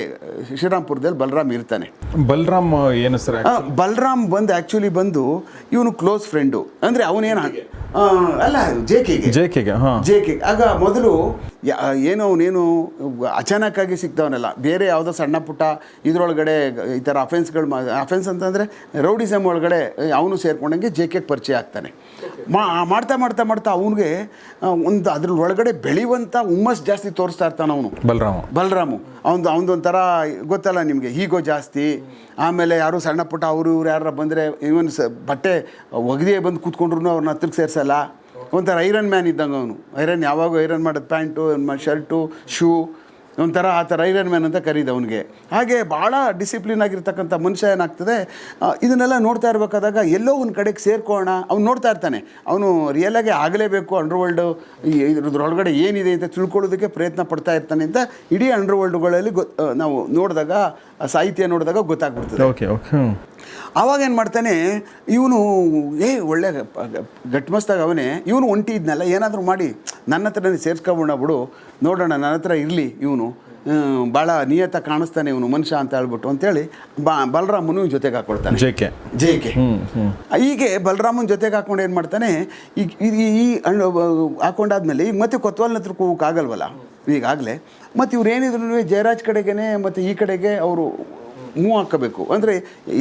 ಶ್ರೀರಾಮ್ಪುರದಲ್ಲಿ ಬಲರಾಮ್ ಇರ್ತಾನೆ. ಬಲರಾಮ್ ಏನು ಸರ್ ಬಲರಾಮ್ ಬಂದು ಆ್ಯಕ್ಚುಲಿ ಬಂದು ಇವನು ಕ್ಲೋಸ್ ಫ್ರೆಂಡು ಅಂದರೆ ಅವನೇನು ಅಲ್ಲ ಜೆ ಕೆಗೆ ಜೆ ಕೆಗೆ ಹಾಂ. ಜೆ ಕೆ ಆಗ ಮೊದಲು ಯಾ- ಏನೋ ಅವನೇನು ಅಚಾನಕ್ಕಾಗಿ ಸಿಗ್ತವನಲ್ಲ. ಬೇರೆ ಯಾವುದೋ ಸಣ್ಣ ಪುಟ್ಟ ಇದರೊಳಗಡೆ ಈ ಥರ ಅಫೆನ್ಸ್ಗಳು ಮಾ ಅಫೆನ್ಸ್ ಅಂತಂದರೆ ರೌಡಿಸಮ್ ಒಳಗಡೆ ಅವನು ಸೇರ್ಕೊಂಡಂಗೆ ಜೆ ಕೆಗೆ ಪರಿಚಯ ಆಗ್ತಾನೆ. ಮಾ ಮಾಡ್ತಾ ಮಾಡ್ತಾ ಮಾಡ್ತಾ ಅವನಿಗೆ ಒಂದು ಅದ್ರೊಳಗಡೆ ಬೆಳೆಯುವಂಥ ಹುಮ್ಮಸ್ ಜಾಸ್ತಿ ತೋರಿಸ್ತಾ ಇರ್ತಾನೆ ಅವನು. ಬಲರಾಮ. ಬಲರಾಮು. ಅವನು ಅವನದೊಂಥರ ಗೊತ್ತಲ್ಲ ನಿಮಗೆ ಹೀಗೋ ಜಾಸ್ತಿ ಆಮೇಲೆ ಯಾರು ಸಣ್ಣ ಪುಟ್ಟ ಅವರು ಇವ್ರು ಯಾರು ಬಂದರೆ ಇವನ್ ಸ ಬಟ್ಟೆ ಒಗದೇ ಬಂದು ಕೂತ್ಕೊಂಡ್ರು ಅವ್ರನ್ನ ಹತ್ರಕ್ಕೆ ಸೇರಿಸಲ್ಲ. ಒಂಥರ ಐರನ್ ಮ್ಯಾನ್ ಇದ್ದಂಗೆ ಅವನು. ಐರನ್ ಯಾವಾಗ ಐರನ್ ಮಾಡೋದು ಪ್ಯಾಂಟು ಶರ್ಟು ಶೂ ಒಂಥರ ಆ ಥರ ಐರನ್ ಮ್ಯಾನ್ ಅಂತ ಕರೀದು ಅವನಿಗೆ. ಹಾಗೆ ಭಾಳ ಡಿಸಿಪ್ಲಿನ್ ಆಗಿರ್ತಕ್ಕಂಥ ಮನುಷ್ಯ ಏನಾಗ್ತದೆ ಇದನ್ನೆಲ್ಲ ನೋಡ್ತಾ ಇರಬೇಕಾದಾಗ ಎಲ್ಲೋ ಒಂದು ಕಡೆಗೆ ಸೇರ್ಕೋಣ ಅವ್ನು ನೋಡ್ತಾ ಇರ್ತಾನೆ. ಅವನು ರಿಯಲಾಗಿ ಆಗಲೇಬೇಕು ಅಂಡರ್ ವರ್ಲ್ಡು ಇದ್ರೊಳಗಡೆ ಏನಿದೆ ಅಂತ ತಿಳ್ಕೊಳ್ಳೋದಕ್ಕೆ ಪ್ರಯತ್ನ ಪಡ್ತಾ ಇರ್ತಾನೆ ಅಂತ ಇಡೀ ಅಂಡರ್ ವರ್ಲ್ಡ್ಗಳಲ್ಲಿ ಗೊ ನಾವು ನೋಡಿದಾಗ ಆ ಸಾಹಿತ್ಯ ನೋಡಿದಾಗ ಗೊತ್ತಾಗ್ಬಿಡ್ತದೆ. ಓಕೆ ಓಕೆ ಆವಾಗ ಏನು ಮಾಡ್ತಾನೆ ಇವನು ಏ ಒಳ್ಳೆ ಗಟ್ಮಸ್ತಾಗ ಅವನೇ ಇವನು ಒಂಟಿ ಇದ್ನಲ್ಲ ಏನಾದರೂ ಮಾಡಿ ನನ್ನ ಹತ್ರನೇ ಸೇರಿಸ್ಕೊಬೋಣ ಬಿಡು ನೋಡೋಣ ನನ್ನ ಹತ್ರ ಇರಲಿ ಇವನು. ಭಾಳ ನಿಯತ ಕಾಣಿಸ್ತಾನೆ ಇವನು ಮನುಷ್ಯ ಅಂತ ಹೇಳ್ಬಿಟ್ಟು ಅಂತೇಳಿ ಬಾ ಬಲರಾಮನು ಜೊತೆಗೆ ಹಾಕೊಳ್ತಾನೆ. J K. J K. ಹೀಗೆ ಬಲರಾಮನ ಜೊತೆಗೆ ಹಾಕೊಂಡು ಏನು ಮಾಡ್ತಾನೆ ಈ- ಈ ಹಣ್ಣು ಹಾಕೊಂಡಾದ್ಮೇಲೆ ಈಗ ಮತ್ತೆ ಕೊತ್ವಾಲ್ನ ಹತ್ರ ಹೋಗೋಕ್ಕಾಗಲ್ವಲ್ಲ ಈಗಾಗಲೇ. ಮತ್ತು ಇವ್ರು ಏನಿದ್ರು ಜಯರಾಜ್ ಕಡೆಗೇ ಮತ್ತು ಈ ಕಡೆಗೆ ಅವರು ಮೂವ್ ಹಾಕಬೇಕು. ಅಂದರೆ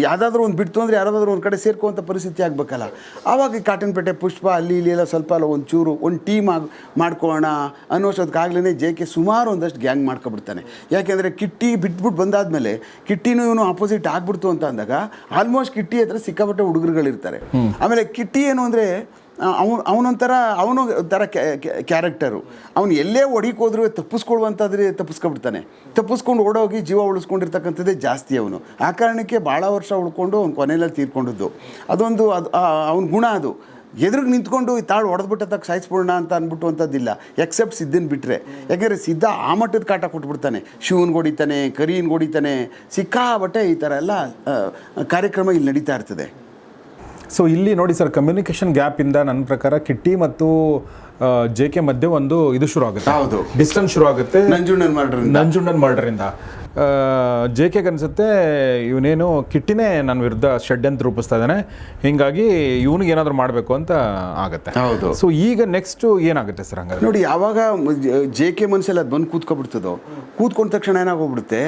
ಯಾವುದಾದ್ರೂ ಒಂದು ಬಿಡ್ತು ಅಂದರೆ ಯಾರಾದರೂ ಒಂದು ಕಡೆ ಸೇರ್ಕೋವಂಥ ಪರಿಸ್ಥಿತಿ ಆಗಬೇಕಲ್ಲ. ಆವಾಗ ಕಾಟನ್ಪೇಟೆ ಪುಷ್ಪ ಅಲ್ಲಿ ಇಲ್ಲಿ ಎಲ್ಲ ಸ್ವಲ್ಪ ಅಲ್ಲ ಒಂದು ಚೂರು ಒಂದು ಟೀಮ್ ಆಗಿ ಮಾಡ್ಕೊಳ್ಳೋಣ ಅನ್ನೋಷ್ಟೊತ್ತಿಗಾಗಲೇ ಜೆ ಕೆ ಸುಮಾರು ಒಂದಷ್ಟು ಗ್ಯಾಂಗ್ ಮಾಡ್ಕೊಬಿಡ್ತಾನೆ. ಯಾಕೆಂದರೆ ಕಿಟ್ಟಿ ಬಿಟ್ಬಿಟ್ಟು ಬಂದಾದಮೇಲೆ ಕಿಟ್ಟಿನೂ ಇವನು ಆಪೋಸಿಟ್ ಆಗ್ಬಿಡ್ತು ಅಂತ ಅಂದಾಗ ಆಲ್ಮೋಸ್ಟ್ ಕಿಟ್ಟಿ ಹತ್ರ ಸಿಕ್ಕಾಪಟ್ಟೆ ಹುಡುಗರುಗಳಿರ್ತಾರೆ. ಆಮೇಲೆ ಕಿಟ್ಟಿ ಏನು ಅಂದರೆ ಅವನು, ಅವನೊಂಥರ, ಅವನು ಒಂಥರ ಕ್ಯಾರೆಕ್ಟರು. ಅವನು ಎಲ್ಲೇ ಹೊಡಿಕೋದ್ರೂ ತಪ್ಪಿಸ್ಕೊಳ್ವಂತಾದ್ರೆ ತಪ್ಪಿಸ್ಕೊಬಿಡ್ತಾನೆ. ತಪ್ಪಿಸ್ಕೊಂಡು ಓಡೋಗಿ ಜೀವ ಉಳಿಸ್ಕೊಂಡಿರ್ತಕ್ಕಂಥದ್ದೇ ಜಾಸ್ತಿ ಅವನು. ಆ ಕಾರಣಕ್ಕೆ ಭಾಳ ವರ್ಷ ಉಳ್ಕೊಂಡು ಅವ್ನು ಕೊನೆಯಲ್ಲಿ ತೀರ್ಕೊಂಡಿದ್ದು. ಅದೊಂದು, ಅದು ಅವನ ಗುಣ ಅದು. ಎದುರಿಗೆ ನಿಂತ್ಕೊಂಡು ಈ ತಾಳು ತಕ್ಕ ಸಾಯಿಸ್ಬಿಡೋಣ ಅಂತ ಅಂದ್ಬಿಟ್ಟು ಅಂಥದ್ದಿಲ್ಲ ಎಕ್ಸೆಪ್ಟ್ ಸಿದ್ಧನ ಬಿಟ್ಟರೆ ಯಾಕೆಂದರೆ ಸಿದ್ಧ ಆ ಮಟ್ಟದ ಕಾಟ ಕೊಟ್ಬಿಡ್ತಾನೆ. ಶಿವನ್ಗೆ ಹೊಡಿತಾನೆ ಕರಿಯನ್ಗೆ ಹೊಡಿತಾನೆ ಸಿಕ್ಕಾಬಟ್ಟೆ ಈ ಥರ ಎಲ್ಲ ಕಾರ್ಯಕ್ರಮ ಇಲ್ಲಿ ನಡೀತಾ ಇರ್ತದೆ. ಸೊ ಇಲ್ಲಿ ನೋಡಿ ಸರ್ ಕಮ್ಯುನಿಕೇಷನ್ ಗ್ಯಾಪಿಂದ ನನ್ನ ಪ್ರಕಾರ ಕಿಟ್ಟಿ ಮತ್ತು ಜೆ ಕೆ ಮಧ್ಯೆ ಒಂದು ಇದು ಶುರು ಆಗುತ್ತೆ. ಹೌದು. ಡಿಸ್ಟೆನ್ಸ್ ಶುರು ಆಗುತ್ತೆ. ನಂಜುಂಡನ್ ಮರ್ಡರ್ ನಂಜುಂಡನ್ ಮರ್ಡರಿಂದ ಜೆ ಕೆಗೆ ಅನಿಸುತ್ತೆ ಇವನೇನು ಕಿಟ್ಟಿನೇ ನನ್ನ ವಿರುದ್ಧ ಷಡ್ಯಂತ್ರ ರೂಪಿಸ್ತಾ ಇದ್ದಾನೆ. ಹಿಂಗಾಗಿ ಇವನಿಗೆ ಏನಾದರೂ ಮಾಡಬೇಕು ಅಂತ ಆಗುತ್ತೆ. ಹೌದು. ಸೊ ಈಗ ನೆಕ್ಸ್ಟ್ ಏನಾಗುತ್ತೆ ಸರ್ ಹಂಗಾರೆ ನೋಡಿ ಯಾವಾಗ ಜೆ ಕೆ ಮನಸ್ಸಲ್ಲಿ ಅದು ಬಂದು ಕೂತ್ಕೊಬಿಡ್ತದೋ ಕೂತ್ಕೊಂಡ ತಕ್ಷಣ ಏನಾಗೋಗ್ಬಿಡುತ್ತೆ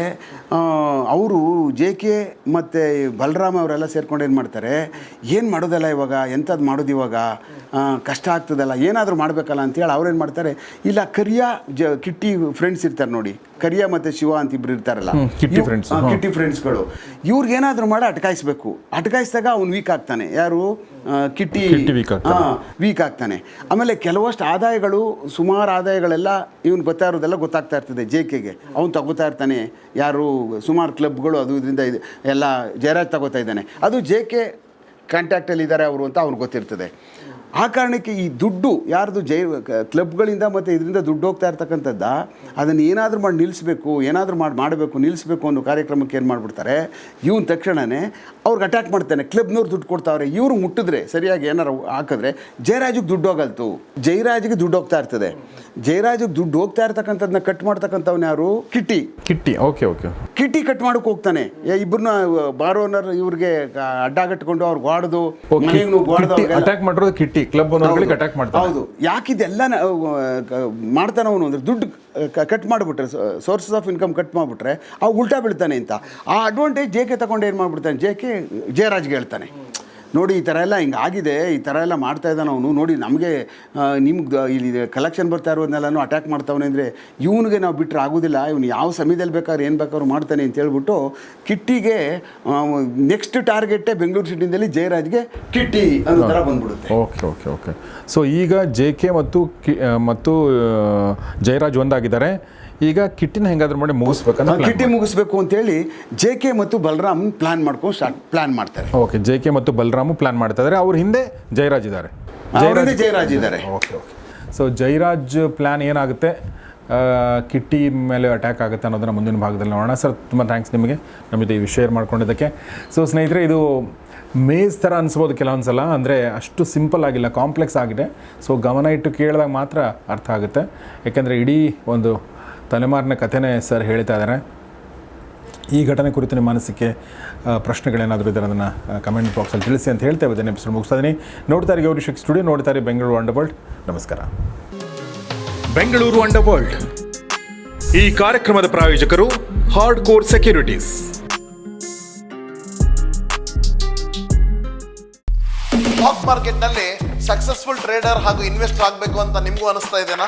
ಅವರು ಜೆ ಕೆ ಮತ್ತು ಬಲರಾಮ್ ಅವರೆಲ್ಲ ಸೇರ್ಕೊಂಡು ಏನು ಮಾಡ್ತಾರೆ ಏನು ಮಾಡೋದಲ್ಲ ಇವಾಗ? ಎಂಥದ್ದು ಮಾಡೋದು ಇವಾಗ? ಕಷ್ಟ ಆಗ್ತದಲ್ಲ? ಏನಾದರೂ ಮಾಡಬೇಕಲ್ಲ? ಅಂತೇಳಿ ಅವ್ರೇನು ಮಾಡ್ತಾರೆ ಇಲ್ಲ ಕರಿಯ ಜ ಕಿಟ್ಟಿ ಫ್ರೆಂಡ್ಸ್ ಇರ್ತಾರೆ ನೋಡಿ. ಕರಿಯ ಮತ್ತು ಶಿವ ಅಂತ ಇಬ್ರು ಇರ್ತಾರಲ್ಲ. ಕಿಟ್ಟಿ ಫ್ರೆಂಡ್ಸ್ಗಳು ಇವ್ರಿಗೆ ಏನಾದರೂ ಮಾಡಿ ಅಟಕಾಯಿಸ್ಬೇಕು. ಅಟಕಾಯಿಸಿದಾಗ ಅವ್ನು ವೀಕ್ ಆಗ್ತಾನೆ. ಯಾರು? ಕಿಟ್ಟಿ. ವೀಕ್ ಆಗ್ತಾನೆ. ಆಮೇಲೆ ಕೆಲವಷ್ಟು ಆದಾಯಗಳು ಸುಮಾರು ಆದಾಯಗಳೆಲ್ಲ ಇವನು ಬರ್ತಾ ಇರೋದೆಲ್ಲ ಗೊತ್ತಾಗ್ತಾ ಇರ್ತದೆ ಜೆ ಕೆಗೆ. ಅವ್ನು ತಗೋತಾ ಇರ್ತಾನೆ. ಯಾರು? ಸುಮಾರು ಕ್ಲಬ್ಗಳು ಅದು ಇದರಿಂದ ಇದು ಎಲ್ಲ ಜಯರಾಜ್ ತಗೋತಾ ಇದ್ದಾನೆ. ಅದು ಜೆ ಕೆ ಕಾಂಟ್ಯಾಕ್ಟಲ್ಲಿ ಇದ್ದಾರೆ ಅವರು ಅಂತ ಅವ್ನಿಗೆ ಗೊತ್ತಿರ್ತದೆ. ಆ ಕಾರಣಕ್ಕೆ ಈ ದುಡ್ಡು ಯಾರ್ದು ಜೈ ಕ್ಲಬ್ಗಳಿಂದ ಮತ್ತು ಇದರಿಂದ ದುಡ್ಡು ಹೋಗ್ತಾ ಇರ್ತಕ್ಕಂಥದ್ದು? ಅದನ್ನು ಏನಾದರೂ ಮಾಡಿ ನಿಲ್ಲಿಸಬೇಕು ಏನಾದರೂ ಮಾಡಿ ಮಾಡಬೇಕು ನಿಲ್ಲಿಸಬೇಕು ಅನ್ನೋ ಕಾರ್ಯಕ್ರಮಕ್ಕೆ ಏನು ಮಾಡಿಬಿಡ್ತಾರೆ? ಇವನು ತಕ್ಷಣವೇ ಅವ್ರಿಗೆ ಅಟ್ಯಾಕ್ ಮಾಡ್ತಾನೆ. ಕ್ಲಬ್ನವ್ರು ದುಡ್ಡು ಕೊಡ್ತಾವ್ರೆ. ಇವರು ಮುಟ್ಟಿದ್ರೆ ಸರಿಯಾಗಿ ಏನಾರು ಹಾಕಿದ್ರೆ ಜಯರಾಜಿಗೆ ದುಡ್ಡು ಹೋಗಲ್ತು. ಜಯರಾಜಿಗೆ ದುಡ್ಡು ಹೋಗ್ತಾ ಇರ್ತದೆ. ಜಯರಾಜಿಗೆ ದುಡ್ಡು ಹೋಗ್ತಾ ಇರ್ತಕ್ಕಂಥದ್ದನ್ನ ಕಟ್ ಮಾಡ್ತಕ್ಕಂಥವ್ನ ಯಾರು? Kitty. Kitty. Okay okay. Kitty cut ಮಾಡಕ್ಕೆ ಹೋಗ್ತಾನೆ. ಇಬ್ಬರನ್ನ ಬಾರೋನರ್ ಓನರ್ ಇವ್ರಿಗೆ ಅಡ್ಡ ಕಟ್ಕೊಂಡು ಅವ್ರಿಗೆ ಹೊಡ್ದು ಅಟ್ಯಾಕ್ ಮಾಡಿರೋದು ಕಿಟ್ಟಿ. ಕ್ಲಬ್ ಓನರ್ಗಳಿಗೆ ಅಟ್ಯಾಕ್ ಮಾಡ್ತಾರೆ. ಹೌದು. ಯಾಕಿದೆಲ್ಲ ಮಾಡ್ತಾನೆ ಅವನು ಅಂದ್ರೆ ದುಡ್ಡು ಕಟ್ ಮಾಡಿಬಿಟ್ರೆ ಸೋರ್ಸಸ್ ಆಫ್ ಇನ್ಕಮ್ ಕಟ್ ಮಾಡಿಬಿಟ್ರೆ ಅವು ಉಲ್ಟಾ ಬೀಳ್ತಾನೆ ಅಂತ. ಆ ಅಡ್ವಾಂಟೇಜ್ ಜೆ ಕೆ ತಗೊಂಡು ಏನು ಮಾಡ್ಬಿಡ್ತಾನೆ? ಜೆ ಕೆ ಜಯರಾಜ್ಗೆ ಹೇಳ್ತಾನೆ. ನೋಡಿ ಈ ಥರ ಎಲ್ಲ ಹಿಂಗೆ ಆಗಿದೆ ಈ ಥರ ಎಲ್ಲ ಮಾಡ್ತಾ ಇದ್ದಾನೆ ಅವನು. ನೋಡಿ ನಮಗೆ ನಿಮ್ಗೆ ಇಲ್ಲಿ ಕಲೆಕ್ಷನ್ ಬರ್ತಾ ಇರೋದನ್ನೆಲ್ಲನೂ ಅಟ್ಯಾಕ್ ಮಾಡ್ತಾವನೆ ಅಂದರೆ ಇವನಿಗೆ ನಾವು ಬಿಟ್ಟರೆ ಆಗೋದಿಲ್ಲ. ಇವನು ಯಾವ ಸಮಯದಲ್ಲಿ ಬೇಕಾದ್ರೆ ಏನು ಬೇಕಾದ್ರೂ ಮಾಡ್ತಾನೆ ಅಂತ ಹೇಳ್ಬಿಟ್ಟು ಕಿಟ್ಟಿಗೆ ನೆಕ್ಸ್ಟ್ ಟಾರ್ಗೆಟೇ ಬೆಂಗಳೂರು ಸಿಟಿನಲ್ಲಿ ಜಯರಾಜ್ಗೆ ಕಿಟ್ಟಿ ಅನ್ನೋ ಥರ ಬಂದ್ಬಿಡುತ್ತೆ. Okay okay okay. ಸೊ ಈಗ ಜೆ ಕೆ ಮತ್ತು ಕಿ ಮತ್ತು ಜಯರಾಜ್ ಒಂದಾಗಿದ್ದಾರೆ. ಈಗ ಕಿಟ್ಟಿನ ಹೆಂಗಾದ್ರೂ ಮಾಡಿ ಮುಗಿಸ್ಬೇಕಂತ ಕಿಟ್ಟಿ ಮುಗಿಸ್ಬೇಕು ಅಂತೇಳಿ ಜೆ ಕೆ ಮತ್ತು ಬಲರಾಮ್ ಪ್ಲಾನ್ ಮಾಡ್ಕೊಂಡು ಸ್ಟಾರ್ಟ್ ಪ್ಲಾನ್ ಮಾಡ್ತಾರೆ. ಓಕೆ ಜೆ ಕೆ ಮತ್ತು ಬಲರಾಮ್ ಪ್ಲಾನ್ ಮಾಡ್ತಾ ಇದ್ದಾರೆ ಅವ್ರ ಹಿಂದೆ ಜಯರಾಜ್ ಇದ್ದಾರೆ ಜೈರಾಜ್ ಹಿಂದೆ ಜಯರಾಜ್ ಇದ್ದಾರೆ okay okay so Jayaraj plan ಏನಾಗುತ್ತೆ? ಕಿಟ್ಟಿ ಮೇಲೆ ಅಟ್ಯಾಕ್ ಆಗುತ್ತೆ ಅನ್ನೋದನ್ನ ಮುಂದಿನ ಭಾಗದಲ್ಲಿ ನೋಡೋಣ. ಸರ್ ತುಂಬ ಥ್ಯಾಂಕ್ಸ್ ನಿಮಗೆ. ನಮ್ಮ ಜೊತೆ ಈ ಶೇರ್ ಮಾಡ್ಕೊಂಡಿದ್ದಕ್ಕೆ. ಸೊ ಸ್ನೇಹಿತರೆ ಇದು ಮೇಜ್ ಥರ ಅನಿಸ್ಬೋದು ಕೆಲವೊಂದು ಸಲ. ಅಂದರೆ ಅಷ್ಟು ಸಿಂಪಲ್ ಆಗಿಲ್ಲ ಕಾಂಪ್ಲೆಕ್ಸ್ ಆಗಿದೆ. ಸೊ ಗಮನ ಇಟ್ಟು ಕೇಳಿದಾಗ ಮಾತ್ರ ಅರ್ಥ ಆಗುತ್ತೆ. ಯಾಕೆಂದರೆ ಇಡೀ ಒಂದು ತಲೆಮಾರಿನ ಕಥೆನೇ ಸರ್ ಹೇಳ್ತಾ ಇದ್ದಾರೆ. ಈ ಘಟನೆ ಕುರಿತು ನಿಮ್ಮ ಮನಸ್ಸಿಗೆ ಪ್ರಶ್ನೆಗಳೇನಾದರೂ ಇದ್ದರೆ ಅದನ್ನು ಕಮೆಂಟ್ ಬಾಕ್ಸಲ್ಲಿ ತಿಳಿಸಿ ಅಂತ ಹೇಳ್ತೇವೆ ಇದನ್ನು ಎಪಿಸೋಡ್ ಮುಗಿಸ್ತಾ ಇದ್ದೀನಿ. ನೋಡ್ತಾರೆ ಗೌರಿ ಶಕ್ ಸ್ಟುಡಿಯೋ ನೋಡ್ತಾರೆ ಬೆಂಗಳೂರು ಅಂಡರ್ ವರ್ಲ್ಡ್ ನಮಸ್ಕಾರ. ಬೆಂಗಳೂರು ಅಂಡರ್ ವರ್ಲ್ಡ್ ಈ ಕಾರ್ಯಕ್ರಮದ ಪ್ರಾಯೋಜಕರು ಹಾರ್ಡ್ ಕೋರ್ ಸೆಕ್ಯೂರಿಟೀಸ್ ಸ್ಟಾಕ್ ಮಾರ್ಕೆಟ್ನಲ್ಲಿ ಸಕ್ಸಸ್ಫುಲ್ ಟ್ರೇಡರ್ ಹಾಗೂ ಇನ್ವೆಸ್ಟರ್ ಆಗಬೇಕು ಅಂತ ನಿಮಗೂ ಅನಿಸ್ತಾ ಇದೆನಾ?